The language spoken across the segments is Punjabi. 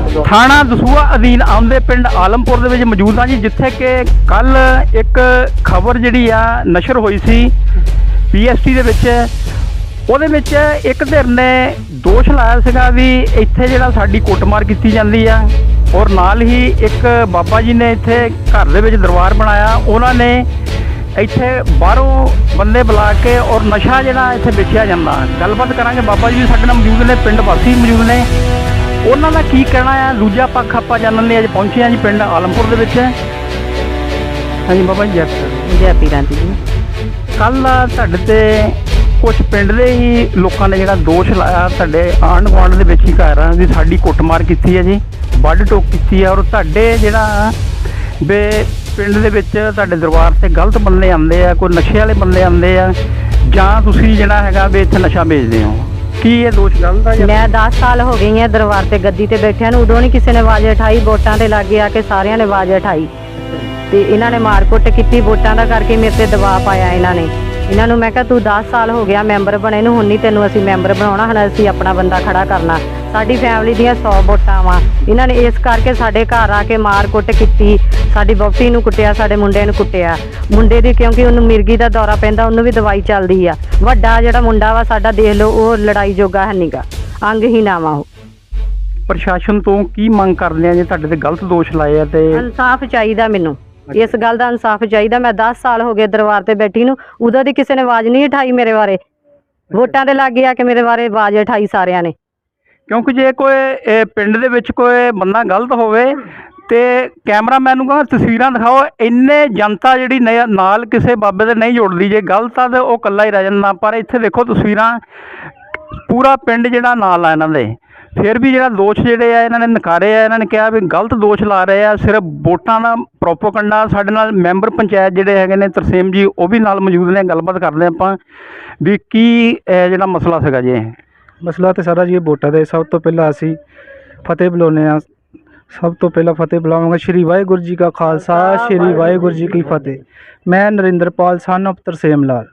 ਥਾਣਾ ਦਸੂਆ ਅਧੀਨ ਆਉਂਦੇ ਪਿੰਡ ਆਲਮਪੁਰ ਦੇ ਵਿੱਚ ਮੌਜੂਦ ਹਾਂ ਜੀ, ਜਿੱਥੇ ਕਿ ਕੱਲ ਇੱਕ ਖਬਰ ਜਿਹੜੀ ਆ, ਨਸ਼ਰ ਹੋਈ ਸੀ ਪੀਐਸਟੀ ਦੇ ਵਿੱਚ। ਉਹਦੇ ਵਿੱਚ ਇੱਕ ਧਿਰ ਨੇ ਦੋਸ਼ ਲਾਇਆ ਸੀਗਾ ਵੀ ਇੱਥੇ ਜਿਹੜਾ ਸਾਡੀ ਕੁੱਟਮਾਰ ਕੀਤੀ ਜਾਂਦੀ ਆ, ਔਰ ਨਾਲ ਹੀ ਇੱਕ ਬਾਬਾ ਜੀ ਨੇ ਇੱਥੇ ਘਰ ਦੇ ਵਿੱਚ ਦਰਬਾਰ ਬਣਾਇਆ। ਉਹਨਾਂ ਨੇ ਇੱਥੇ ਬਾਹਰੋਂ ਬੰਦੇ ਬੁਲਾ ਕੇ ਔਰ ਨਸ਼ਾ ਜਿਹੜਾ ਇੱਥੇ ਵੇਚਿਆ ਜਾਂਦਾ। ਗੱਲਬਾਤ ਕਰਾਂਗੇ ਬਾਬਾ ਜੀ ਵੀ ਸਾਡੇ ਨਾਲ ਮੌਜੂਦ ਨੇ, ਪਿੰਡ ਵਾਸੀ ਮੌਜੂਦ ਨੇ। ਉਹਨਾਂ ਦਾ ਕੀ ਕਹਿਣਾ ਆ? ਦੂਜਾ ਪੱਖ ਆਪਾਂ ਜਾਣਨ ਲਈ ਅੱਜ ਪਹੁੰਚੇ ਹਾਂ ਜੀ ਪਿੰਡ ਆਲਮਪੁਰ ਦੇ ਵਿੱਚ। ਹਾਂਜੀ ਬਾਬਾ ਜੀ ਜੱਟ ਜੈ ਪੀਰਾਂ ਦੀ ਜੀ। ਕੱਲ ਤੁਹਾਡੇ ਤੇ ਕੁਝ ਪਿੰਡ ਦੇ ਹੀ ਲੋਕਾਂ ਨੇ ਜਿਹੜਾ ਦੋਸ਼ ਲਾਇਆ ਤੁਹਾਡੇ ਆਂਢ ਗੁਆਂਢ ਦੇ ਵਿੱਚ ਹੀ ਘਰ ਆ ਵੀ ਸਾਡੀ ਕੁੱਟਮਾਰ ਕੀਤੀ ਹੈ ਜੀ ਵੱਢ ਟੋਕ ਕੀਤੀ ਹੈ ਔਰ ਤੁਹਾਡੇ ਜਿਹੜਾ ਵੀ ਪਿੰਡ ਦੇ ਵਿੱਚ ਤੁਹਾਡੇ ਦਰਬਾਰ ਤੇ ਗਲਤ ਬੰਦੇ ਆਉਂਦੇ ਆ ਕੋਈ ਨਸ਼ੇ ਵਾਲੇ ਬੰਦੇ ਆਉਂਦੇ ਆ ਜਾਂ ਤੁਸੀਂ ਜਿਹੜਾ ਹੈਗਾ ਵੀ ਇੱਥੇ ਨਸ਼ਾ ਵੇਚਦੇ ਹੋ? ਕੀ ਇਹ ਦੋਸ਼ ਗਲਤ ਆ ਜਾਂ ਮੈਂ 10 ਸਾਲ ਹੋ ਗਈ ਹਾਂ ਦਰਬਾਰ ਤੇ ਗੱਦੀ ਤੇ ਬੈਠਿਆਂ ਨੂੰ, ਉਦੋਂ ਨਹੀਂ ਕਿਸੇ ਨੇ ਆਵਾਜ਼ ਉਠਾਈ, ਵੋਟਾਂ ਤੇ ਲੱਗੇ ਆ ਕੇ ਸਾਰਿਆਂ ਨੇ ਆਵਾਜ਼ ਉਠਾਈ। ਤੇ ਇਹਨਾਂ ਨੇ ਮਾਰਕੁੱਟ ਕੀਤੀ, ਵੋਟਾਂ ਦਾ ਕਰਕੇ ਮੇਰੇ ਤੇ ਦਬਾਅ ਪਾਇਆ ਇਹਨਾਂ ਨੇ। ਇਹਨਾਂ ਨੂੰ ਮੈਂ ਕਿਹਾ ਤੂੰ 10 ਸਾਲ ਹੋ ਗਿਆ ਮੈਂਬਰ ਬਣੇ ਨੂੰ ਹੁਣ ਨਹੀਂ ਤੈਨੂੰ ਅਸੀਂ ਮੈਂਬਰ ਬਣਾਉਣਾ ਹੁਣ ਅਸੀਂ ਆਪਣਾ ਬੰਦਾ ਖੜਾ ਕਰਨਾ। ਸਾਡੀ ਫੈਮਿਲੀ ਦੀਆਂ 100 ਵੋਟਾਂ ਵਾ। ਇਹਨਾਂ ਨੇ ਇਸ ਕਰਕੇ ਸਾਡੇ ਘਰ ਆ ਕੇ ਮਾਰਕੁੱਟ ਕੀਤੀ। ਸਾਡੀ ਵਹੁਟੀ ਨੂੰ ਕੁੱਟਿਆ ਸਾਡੇ ਮੁੰਡੇ ਨੂੰ ਕੁੱਟਿਆ। ਮੁੰਡੇ ਦੀ ਕਿਉਂਕਿ ਉਹਨੂੰ ਮਿਰਗੀ ਦਾ ਦੌਰਾ ਪੈਂਦਾ ਉਹਨੂੰ ਵੀ ਦਵਾਈ ਚੱਲਦੀ ਆ। ਵੱਡਾ ਜਿਹੜਾ ਮੁੰਡਾ ਵਾ ਸਾਡਾ ਦੇਖ ਲਓ ਉਹ ਲੜਾਈ ਜੋਗਾ ਹੈ ਨੀਗਾ ਅੰਗਹੀਣਾ ਵਾ ਉਹ। ਪ੍ਰਸ਼ਾਸਨ ਤੋਂ ਕੀ ਮੰਗ ਕਰਦੇ ਆ? ਜੇ ਤੁਹਾਡੇ ਤੇ ਗਲਤ ਦੋਸ਼ ਲਾਏ ਆ ਤੇ ਇਨਸਾਫ ਚਾਹੀਦਾ ਮੈਨੂੰ। ਇਸ ਗੱਲ ਦਾ ਇਨਸਾਫ ਚਾਹੀਦਾ। ਮੈਂ 10 ਸਾਲ ਹੋ ਗਏ ਦਰਬਾਰ ਤੇ ਬੈਠੀ ਨੂੰ ਉਦੋਂ ਦੀ ਕਿਸੇ ਨੇ ਆਵਾਜ਼ ਨਹੀਂ ਉਠਾਈ ਮੇਰੇ ਬਾਰੇ। ਵੋਟਾਂ ਦੇ ਲਾਗੇ ਆ ਕੇ ਮੇਰੇ ਬਾਰੇ ਆਵਾਜ਼ ਉਠਾਈ ਸਾਰਿਆਂ ਨੇ। ਕਿਉਂਕਿ ਜੇ ਕੋਈ ਪਿੰਡ ਦੇ ਵਿੱਚ ਕੋਈ ਬੰਦਾ ਗਲਤ ਹੋਵੇ ਤੇ ਕੈਮਰਾਮੈਨ ਨੂੰ ਕਹਾਂ, ਤਸਵੀਰਾਂ ਦਿਖਾਓ, ਇੰਨੇ ਜਨਤਾ ਜਿਹੜੀ ਨਾਲ ਕਿਸੇ ਬਾਬੇ ਦੇ ਨਹੀਂ ਜੁੜਦੀ। ਜੇ ਗਲਤ ਆ ਤੇ ਉਹ ਇਕੱਲਾ ਹੀ ਰਹਿ ਜਾਂਦਾ। ਪਰ ਇੱਥੇ ਦੇਖੋ ਤਸਵੀਰਾਂ, ਪੂਰਾ ਪਿੰਡ ਜਿਹੜਾ ਨਾਲ ਆ ਇਹਨਾਂ ਦੇ। ਫਿਰ ਵੀ ਜਿਹੜਾ ਦੋਸ਼ ਜਿਹੜੇ ਆ, ਇਹਨਾਂ ਨੇ ਨਕਾਰੇ ਆ, ਇਹਨਾਂ ਨੇ ਕਿਹਾ ਵੀ ਗਲਤ ਦੋਸ਼ ਲਾ ਰਹੇ ਆ, ਸਿਰਫ ਵੋਟਾਂ ਦਾ ਪ੍ਰੋਪੋਗੰਡਾ ਸਾਡੇ ਨਾਲ ਮੈਂਬਰ ਪੰਚਾਇਤ ਜਿਹੜੇ ਹੈਗੇ ਨੇ ਤਰਸੇਮ ਜੀ, ਉਹ ਵੀ ਨਾਲ ਮੌਜੂਦ ਨੇ, ਗੱਲਬਾਤ ਕਰਦੇ ਆਪਾਂ ਵੀ ਕੀ, ਇਹ ਜਿਹੜਾ ਮਸਲਾ ਸੀਗਾ ਜੀ ਮਸਲਾ ਤੇ ਸਾਰਾ ਜੀ ਵੋਟਾਂ ਦੇ, ਸਭ ਤੋਂ ਪਹਿਲਾਂ ਅਸੀਂ ਫਤਿਹ ਬੁਲਾਉਂਦੇ ਹਾਂ। ਸਭ ਤੋਂ ਪਹਿਲਾਂ ਫਤਿਹ ਬੁਲਾਵਾਂਗਾ। ਸ਼੍ਰੀ ਵਾਹਿਗੁਰੂ ਜੀ ਕਾ ਖਾਲਸਾ, ਸ਼੍ਰੀ ਵਾਹਿਗੁਰੂ ਜੀ ਕੀ ਫਤਿਹ। ਮੈਂ Narinderpal son of Tarsem Lal.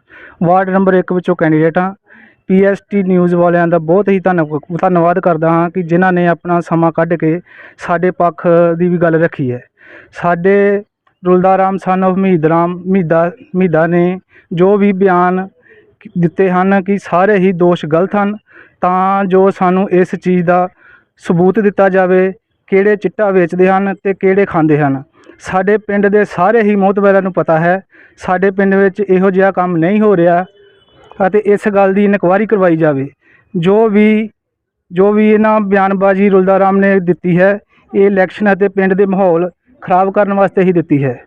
Ward number 1 ਵਿੱਚੋਂ ਕੈਂਡੀਡੇਟ ਹਾਂ। ਪੀਐਸਟੀ ਨਿਊਜ਼ ਵਾਲਿਆਂ ਦਾ ਬਹੁਤ ਹੀ ਧੰਨਵ- ਧੰਨਵਾਦ ਕਰਦਾ ਹਾਂ ਕਿ ਜਿਨ੍ਹਾਂ ਨੇ ਆਪਣਾ ਸਮਾਂ ਕੱਢ ਕੇ ਸਾਡੇ ਪੱਖ ਦੀ ਵੀ ਗੱਲ ਰੱਖੀ ਹੈ। ਸਾਡੇ ਰੁਲਦਾ ਰਾਮ ਸਨ of ਮਹੀਦਰਾਮ ਮਹੀਦਾ ਮਹੀਦਾ ਨੇ ਜੋ ਵੀ ਬਿਆਨ ਕ- ਦਿੱਤੇ ਹਨ ਕਿ ਸਾਰੇ ਹੀ ਦੋਸ਼ ਗਲਤ ਹਨ, ਤਾਂ ਜੋ ਸਾਨੂੰ ਇਸ ਚੀਜ਼ ਦਾ ਸਬੂਤ ਦਿੱਤਾ ਜਾਵੇ, ਕਿਹੜੇ ਚਿੱਟਾ ਵੇਚਦੇ ਹਨ ਤੇ ਕਿਹੜੇ ਖਾਂਦੇ ਹਨ। ਸਾਡੇ ਪਿੰਡ ਦੇ ਸਾਰੇ ਹੀ ਮੋਹਤਬਰਾਂ ਨੂੰ ਪਤਾ ਹੈ, ਸਾਡੇ ਪਿੰਡ ਵਿੱਚ ਇਹੋ ਜਿਹਾ ਕੰਮ ਨਹੀਂ ਹੋ ਰਿਹਾ। ਅਤੇ ਇਸ ਗੱਲ ਦੀ ਇਨਕੁਆਇਰੀ ਕਰਵਾਈ ਜਾਵੇ। ਜੋ ਵੀ ਜੋ ਵੀ ਇਹਨਾਂ ਬਿਆਨਬਾਜ਼ੀ ਰੁਲਦਾ ਰਾਮ ਨੇ ਦਿੱਤੀ ਹੈ, ਇਹ ਇਲੈਕਸ਼ਨ ਅਤੇ ਪਿੰਡ ਦੇ ਮਾਹੌਲ ਖਰਾਬ ਕਰਨ ਵਾਸਤੇ ਹੀ ਦਿੱਤੀ ਹੈ।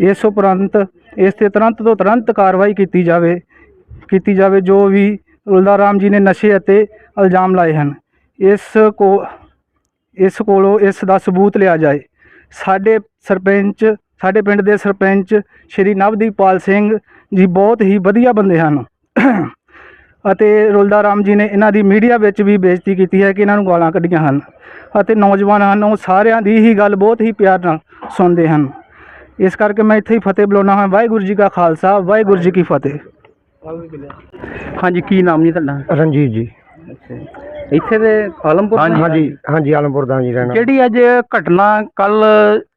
ਇਸ ਉਪਰੰਤ, ਇਸ ਤੇ ਤੁਰੰਤ ਤੋਂ ਤੁਰੰਤ ਕਾਰਵਾਈ ਕੀਤੀ ਜਾਵੇ ਕੀਤੀ ਜਾਵੇ ਜੋ ਵੀ ਰੁਲਦਾ ਰਾਮ ਜੀ ਨੇ ਨਸ਼ੇ ਅਤੇ ਇਲਜ਼ਾਮ ਲਾਏ ਹਨ। ਇਸ ਕੋ, ਇਸ ਕੋਲੋਂ ਇਸ ਦਾ ਸਬੂਤ ਲਿਆ ਜਾਏ। ਸਾਡੇ ਸਰਪੰਚ, ਸਾਡੇ ਪਿੰਡ ਦੇ ਸਰਪੰਚ ਸ਼੍ਰੀ ਨਵਦੀਪਾਲ ਸਿੰਘ ਜੀ ਬਹੁਤ ਹੀ ਵਧੀਆ ਬੰਦੇ ਹਨ। ਅਤੇ ਰੁਲਦਾ ਰਾਮ ਜੀ ਨੇ ਇਹਨਾਂ ਦੀ ਮੀਡੀਆ ਵਿੱਚ ਵੀ ਬੇਇੱਜ਼ਤੀ ਕੀਤੀ ਹੈ ਕਿ ਇਹਨਾਂ ਨੂੰ ਗਾਲਾਂ ਕੱਢੀਆਂ ਹਨ ਅਤੇ ਨੌਜਵਾਨ ਹਨ ਉਹ ਸਾਰਿਆਂ ਦੀ ਹੀ ਗੱਲ ਬਹੁਤ ਹੀ ਪਿਆਰ ਨਾਲ ਸੁਣਦੇ ਹਨ। ਇਸ ਕਰਕੇ ਮੈਂ ਇੱਥੇ ਹੀ ਫਤਿਹ ਬੁਲਾਉਣਾ ਹਾਂ। ਵਾਹਿਗੁਰੂ ਜੀ ਕਾ ਖਾਲਸਾ ਵਾਹਿਗੁਰੂ ਜੀ ਕੀ ਫਤਿਹ। ਹਾਂਜੀ ਕੀ ਨਾਮ ਜੀ ਤੁਹਾਡਾ? ਰਣਜੀਤ ਜੀ। ਇੱਥੇ ਦੇ ਆਲਮਪੁਰ? ਹਾਂਜੀ ਹਾਂਜੀ ਆਲਮਪੁਰ ਦਾ ਜੀ ਰਹਿਣਾ। ਜਿਹੜੀ ਅੱਜ ਘਟਨਾ ਕੱਲ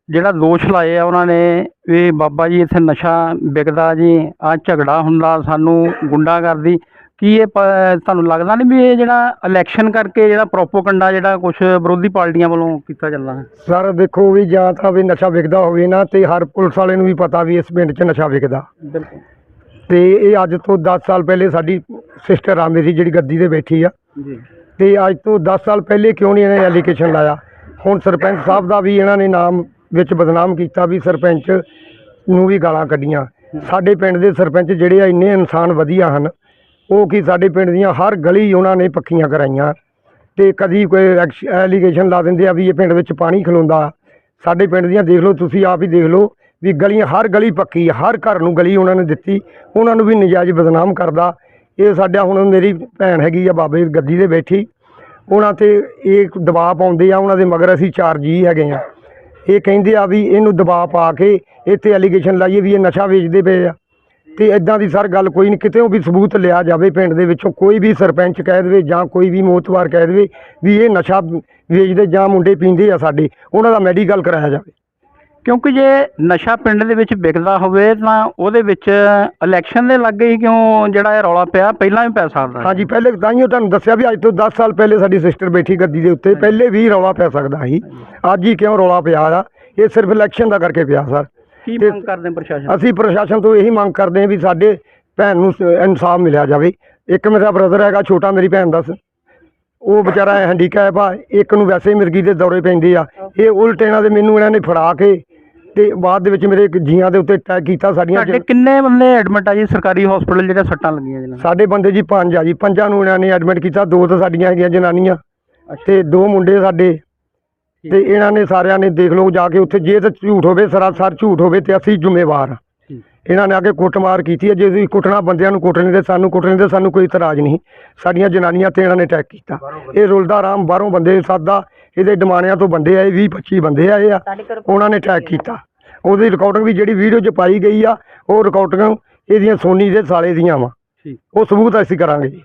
ਜਿਹੜਾ ਦੋਸ਼ ਲਾਏ ਆ ਉਹਨਾਂ ਨੇ ਵੀ ਬਾਬਾ ਜੀ ਇੱਥੇ ਨਸ਼ਾ ਵਿਕਦਾ ਜੀ ਆ ਝਗੜਾ ਹੁੰਦਾ ਸਾਨੂੰ ਗੁੰਡਾਗਰਦੀ। ਕੀ ਇਹ ਤੁਹਾਨੂੰ ਲੱਗਦਾ ਨਹੀਂ ਵੀ ਇਹ ਜਿਹੜਾ ਇਲੈਕਸ਼ਨ ਕਰਕੇ ਜਿਹੜਾ ਪ੍ਰੋਪੋਗੰਡਾ ਜਿਹੜਾ ਕੁਝ ਵਿਰੋਧੀ ਪਾਰਟੀਆਂ ਵੱਲੋਂ ਕੀਤਾ ਜਾਂਦਾ ਹੈ? ਸਰ ਦੇਖੋ ਵੀ ਜਾਂ ਤਾਂ ਵੀ ਨਸ਼ਾ ਵਿਕਦਾ ਹੋਵੇ ਨਾ ਤੇ ਹਰ ਪੁਲਿਸ ਵਾਲੇ ਨੂੰ ਵੀ ਪਤਾ ਵੀ ਇਸ ਪਿੰਡ 'ਚ ਨਸ਼ਾ ਵਿਕਦਾ। ਬਿਲਕੁਲ। ਤੇ ਇਹ ਅੱਜ ਤੋਂ 10 ਸਾਲ ਪਹਿਲੇ ਸਾਡੀ ਸਿਸਟਰ ਆ ਮੇਰੀ ਜਿਹੜੀ ਗੱਦੀ ਤੇ ਬੈਠੀ ਆ। ਜੀ। ਤੇ ਅੱਜ ਤੋਂ 10 ਸਾਲ ਪਹਿਲੇ ਕਿਉਂ ਨਹੀਂ ਇਹਨੇ ਐਲੀਗੇਸ਼ਨ ਲਾਇਆ? ਹੁਣ ਸਰਪੰਚ ਸਾਹਿਬ ਦਾ ਵੀ ਇਹਨਾਂ ਨੇ ਨਾਮ ਵਿੱਚ ਬਦਨਾਮ ਕੀਤਾ ਵੀ ਸਰਪੰਚ ਨੂੰ ਵੀ ਗਾਲਾਂ ਕੱਢੀਆਂ। ਸਾਡੇ ਪਿੰਡ ਦੇ ਸਰਪੰਚ ਜਿਹੜੇ ਆ ਇੰਨੇ ਇਨਸਾਨ ਵਧੀਆ ਹਨ, ਉਹ ਕੀ ਸਾਡੇ ਪਿੰਡ ਦੀਆਂ ਹਰ ਗਲੀ ਉਹਨਾਂ ਨੇ ਪੱਕੀਆਂ ਕਰਾਈਆਂ। ਤੇ ਕਦੀ ਕੋਈ ਐਲੀਗੇਸ਼ਨ ਲਾ ਦਿੰਦੇ ਆ ਵੀ ਇਹ ਪਿੰਡ ਵਿੱਚ ਪਾਣੀ ਖਲੋਂਦਾ। ਸਾਡੇ ਪਿੰਡ ਦੀਆਂ ਦੇਖ ਲਓ, ਤੁਸੀਂ ਆਪ ਹੀ ਦੇਖ ਲਓ ਵੀ ਗਲੀਆਂ, ਹਰ ਗਲੀ ਪੱਕੀ ਹਰ ਘਰ ਨੂੰ ਗਲੀ ਉਹਨਾਂ ਨੇ ਦਿੱਤੀ, ਉਹਨਾਂ ਨੂੰ ਵੀ ਨਜਾਇਜ਼ ਬਦਨਾਮ ਕਰਦਾ। ਇਹ ਸਾਡਾ ਹੁਣ ਮੇਰੀ ਭੈਣ ਹੈਗੀ ਆ ਬਾਬੇ ਗੱਦੀ ਤੇ ਬੈਠੀ। ਉਹਨਾਂ ਤੇ ਇਹ ਦਬਾਅ ਪਾਉਂਦੇ ਆ, ਉਹਨਾਂ ਦੇ ਮਗਰ ਅਸੀਂ ਚਾਰ ਜੀ ਹੈਗੇ ਆ। ਇਹ ਕਹਿੰਦੇ ਆ ਵੀ ਇਹਨੂੰ ਦਬਾਅ ਪਾ ਕੇ ਇੱਥੇ ਐਲੀਗੇਸ਼ਨ ਲਾਈਏ ਵੀ ਇਹ ਨਸ਼ਾ ਵੇਚਦੇ ਪਏ ਆ। ਤੇ ਇਦਾਂ ਦੀ ਸਰ ਗੱਲ ਕੋਈ ਨਹੀਂ, ਕਿਤੇ ਵੀ ਸਬੂਤ ਲਿਆ ਜਾਵੇ ਪਿੰਡ ਦੇ ਵਿੱਚੋਂ, ਕੋਈ ਵੀ ਸਰਪੰਚ ਕਹਿ ਦੇਵੇ ਜਾਂ ਕੋਈ ਵੀ ਮੋਤਵਾਰ ਕਹਿ ਦੇਵੇ ਵੀ ਇਹ ਨਸ਼ਾ ਵੇਚਦੇ ਜਾਂ ਮੁੰਡੇ ਪੀਂਦੇ ਆ ਸਾਡੇ, ਉਹਨਾਂ ਦਾ ਮੈਡੀਕਲ ਕਰਾਇਆ ਜਾਵੇ। ਕਿਉਂਕਿ ਜੇ ਨਸ਼ਾ ਪਿੰਡ ਦੇ ਵਿੱਚ ਵਿਕਦਾ ਹੋਵੇ ਤਾਂ ਉਹਦੇ ਵਿੱਚ ਇਲੈਕਸ਼ਨ ਦੇ ਲੱਗੇ ਹੀ ਕਿਉਂ ਜਿਹੜਾ ਇਹ ਰੌਲਾ ਪਿਆ? ਪਹਿਲਾਂ ਵੀ ਪੈ ਸਕਦਾ। ਹਾਂਜੀ ਪਹਿਲੇ ਤਾਂ ਹੀ ਤੁਹਾਨੂੰ ਦੱਸਿਆ ਵੀ ਅੱਜ ਤੋਂ 10 ਸਾਲ ਪਹਿਲੇ ਸਾਡੀ ਸਿਸਟਰ ਬੈਠੀ ਗੱਦੀ ਦੇ ਉੱਤੇ ਪਹਿਲੇ ਵੀ ਰੌਲਾ ਪੈ ਸਕਦਾ ਸੀ। ਅੱਜ ਹੀ ਕਿਉਂ ਰੌਲਾ ਪਿਆ ਆ? ਇਹ ਸਿਰਫ ਇਲੈਕਸ਼ਨ ਦਾ ਕਰਕੇ ਪਿਆ ਸਰ। ਕੀ ਮੰਗ ਕਰਦੇ ਪ੍ਰਸ਼ਾਸਨ ਅਸੀਂ ਪ੍ਰਸ਼ਾਸਨ ਤੋਂ ਇਹੀ ਮੰਗ ਕਰਦੇ ਹਾਂ ਵੀ ਸਾਡੇ ਭੈਣ ਨੂੰ ਇਨਸਾਫ ਮਿਲਿਆ ਜਾਵੇ। ਇੱਕ ਮੇਰਾ ਬ੍ਰਦਰ ਹੈਗਾ ਛੋਟਾ ਮੇਰੀ ਭੈਣ ਦਾ ਉਹ ਵਿਚਾਰਾ ਹੈਂਡੀਕੈਪ ਆ ਇੱਕ ਨੂੰ ਵੈਸੇ ਹੀ ਮਿਰਗੀ ਦੇ ਦੌਰੇ ਪੈਂਦੇ ਆ। ਇਹ ਉਲਟੇ ਨਾਲ ਦੇ ਮੈਨੂੰ ਇਹਨਾਂ ਨੇ ਫੜਾ ਕੇ ਤੇ ਬਾਅਦ ਦੇ ਵਿੱਚ ਮੇਰੇ ਜੀਆਂ ਦੇ ਉੱਤੇ ਅਟੈਕ ਕੀਤਾ ਸਾਡੀਆਂ ਤੁਹਾਡੇ ਕਿੰਨੇ ਬੰਦੇ ਐਡਮਿਟ ਆ ਜੀ ਸਰਕਾਰੀ ਹਸਪੀਟਲ ਜਿਹੜੇ ਸੱਟਾਂ ਲੱਗੀਆਂ ਜਿਹਨਾਂ ਸਾਡੇ ਬੰਦੇ ਜੀ ਪੰਜ ਆ ਜੀ। ਪੰਜਾਂ ਨੂੰ ਇਹਨਾਂ ਨੇ ਐਡਮਿਟ ਕੀਤਾ ਦੋ ਤਾਂ ਸਾਡੀਆਂ ਹੈਗੀਆਂ ਜਨਾਨੀਆਂ ਤੇ ਦੋ ਮੁੰਡੇ ਸਾਡੇ। ਤੇ ਇਹਨਾਂ ਨੇ ਸਾਰਿਆਂ ਨੇ ਦੇਖ ਲਓ ਜਾ ਕੇ ਉੱਥੇ ਜੇ ਤਾਂ ਝੂਠ ਹੋਵੇ ਸਰਾਸਰ ਝੂਠ ਹੋਵੇ ਤੇ ਅਸੀਂ ਜ਼ਿੰਮੇਵਾਰ ਠੀਕ। ਇਹਨਾਂ ਨੇ ਆ ਕੇ ਕੁੱਟਮਾਰ ਕੀਤੀ ਹੈ ਜੇ ਤੁਸੀਂ ਕੁੱਟਣਾ ਬੰਦਿਆਂ ਨੂੰ ਕੁੱਟਣੇ ਤੇ ਸਾਨੂੰ ਕੁੱਟਣੇ ਤੇ ਸਾਨੂੰ ਕੋਈ ਇਤਰਾਜ਼ ਨਹੀਂ। ਸਾਡੀਆਂ ਜਨਾਨੀਆਂ ਤੇ ਇਹਨਾਂ ਨੇ ਅਟੈਕ ਕੀਤਾ। ਇਹ ਰੁਲਦਾ ਰਾਮ ਬਾਹਰੋਂ ਬੰਦੇ ਸਾਦਾ ਇਹਦੇ ਡਮਾਣਿਆਂ ਤੋਂ ਬੰਦੇ ਆਏ 20 25 ਬੰਦੇ ਆਏ ਆ। ਉਹਨਾਂ ਨੇ ਅਟੈਕ ਕੀਤਾ। ਉਹਦੀ ਰਿਕਾਰਡਿੰਗ ਵੀ ਜਿਹੜੀ ਵੀਡੀਓ 'ਚ ਪਾਈ ਗਈ ਆ ਉਹ ਰਿਕਾਰਡਿੰਗ ਇਹਦੀਆਂ ਸੋਨੀ ਦੇ ਸਾਲੇ ਦੀਆਂ ਵਾ। ਠੀਕ। ਉਹ ਸਬੂਤ ਅਸੀਂ ਕਰਾਂਗੇ ਜੀ।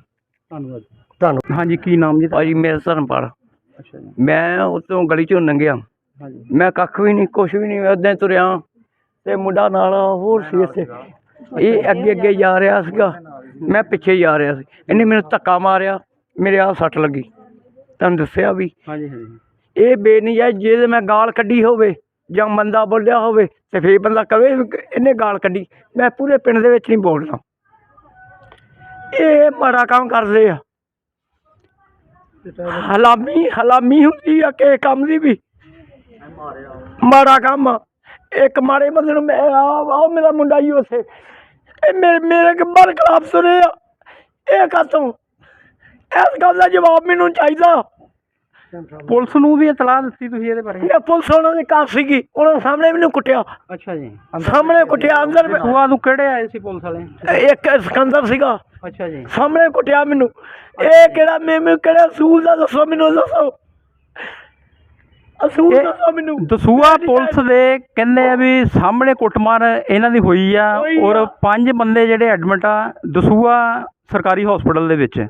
ਧੰਨਵਾਦ। ਤੁਹਾਨੂੰ ਹਾਂਜੀ ਕੀ ਨਾਮ ਜੀ? ਭਾਜੀ ਮੇਰਾ ਧਰਮਪਾਲ। ਅੱਛਾ ਜੀ। ਮੈਂ ਉਤੋਂ ਗਲੀ ਚੋਂ ਲੰਘਿਆ। ਹਾਂਜੀ। ਮੈਂ ਕੱਖ ਵੀ ਨਹੀਂ ਕੁਛ ਵੀ ਨਹੀਂ ਉਦਾਂ ਤੁਰਿਆ। ਤੇ ਮੁੰਡਾ ਨਾਲ ਹੋਰ ਸੀ ਇੱਥੇ। ਇਹ ਅੱਗੇ ਅੱਗੇ ਜਾ ਰਿਹਾ ਸੀਗਾ। ਮੈਂ ਪਿੱਛੇ ਜਾ ਰਿਹਾ ਸੀ। ਇਹਨੇ ਮੈਨੂੰ ਧੱਕਾ ਮਾਰਿਆ। ਮੇਰੇ ਆ ਸੱਟ ਲੱਗੀ। ਤੁਹਾਨੂੰ ਦੱਸਿਆ ਵੀ ਹਾਂਜੀ ਹਾਂਜੀ। ਇਹ ਬੇਨਿਆਇ ਜੇ ਮੈਂ ਗਾਲ ਕੱਢੀ ਹੋਵੇ ਜਾਂ ਮੰਦਾ ਬੋਲਿਆ ਹੋਵੇ ਤੇ ਫੇਰ ਬੰਦਾ ਕਵੇ ਇਹਨੇ ਗਾਲ ਕੱਢੀ। ਮੈਂ ਪੂਰੇ ਪਿੰਡ ਦੇ ਵਿੱਚ ਨਹੀਂ ਬੋਲਦਾ। ਇਹ ਮਾੜਾ ਕੰਮ ਕਰਦੇ ਆ। ਹਲਾਮੀ ਹਲਾਮੀ ਹੁੰਦੀ ਆ ਕਿ ਕੰਮ ਦੀ ਵੀ। ਮਾੜਾ ਕੰਮ। ਇੱਕ ਮਾੜੇ ਬੰਦੇ ਨੂੰ ਮੈਂ ਆ ਮੇਰਾ ਮੁੰਡਾ ਹੀ ਉਸੇ ਇਹ ਮੇਰੇ ਮੇਰੇ ਕੰਬਰ ਖਰਾਬ ਸੁਣੇ ਆ ਇਹ ਕਾਤੋਂ ਇਸ ਗੱਲ ਦਾ ਜਵਾਬ ਮੈਨੂੰ ਚਾਹੀਦਾ। ਪੁਲਿਸ ਨੂੰ ਵੀ ਇਤਲਾਹ ਦਿੱਤੀ ਤੁਸੀਂ ਇਹਦੇ ਬਾਰੇ। ਇਹ ਪੁਲਿਸ ਉਹਨਾਂ ਦੇ ਘਰ ਸੀਗੀ ਉਹਨਾਂ ਦੇ ਸਾਹਮਣੇ ਮੈਨੂੰ ਕੁੱਟਿਆ। ਅੱਛਾ ਜੀ। ਸਾਹਮਣੇ ਕੁੱਟਿਆ। ਅੰਦਰ ਸੁਆ ਨੂੰ ਕਿਹੜੇ ਆਏ ਸੀ ਪੁਲਿਸ ਵਾਲੇ? ਇੱਕ ਸਿਕੰਦਰ ਸੀਗਾ। ਅੱਛਾ ਜੀ। ਸਾਹਮਣੇ ਕੁੱਟਿਆ ਮੈਨੂੰ। ਇਹ ਕਿਹੜਾ ਮੈਨੂੰ ਕਿਹੜਾ ਅਸੂਲ ਦਾ ਦੱਸੋ ਮੈਨੂੰ ਦੱਸੋ। ਅਸੂਲ ਦੱਸੋ ਮੈਨੂੰ। ਦਸੂਆ ਪੁਲਿਸ ਦੇ ਕਹਿੰਦੇ ਆ ਵੀ ਸਾਹਮਣੇ ਕੁੱਟਮਾਰ ਇਹਨਾਂ ਦੀ ਹੋਈ ਆ। ਔਰ ਪੰਜ ਬੰਦੇ ਜਿਹੜੇ ਐਡਮਿਟ ਆ ਦਸੂਆ ਸਰਕਾਰੀ ਹਸਪੀਟਲ ਦੇ ਵਿੱਚ।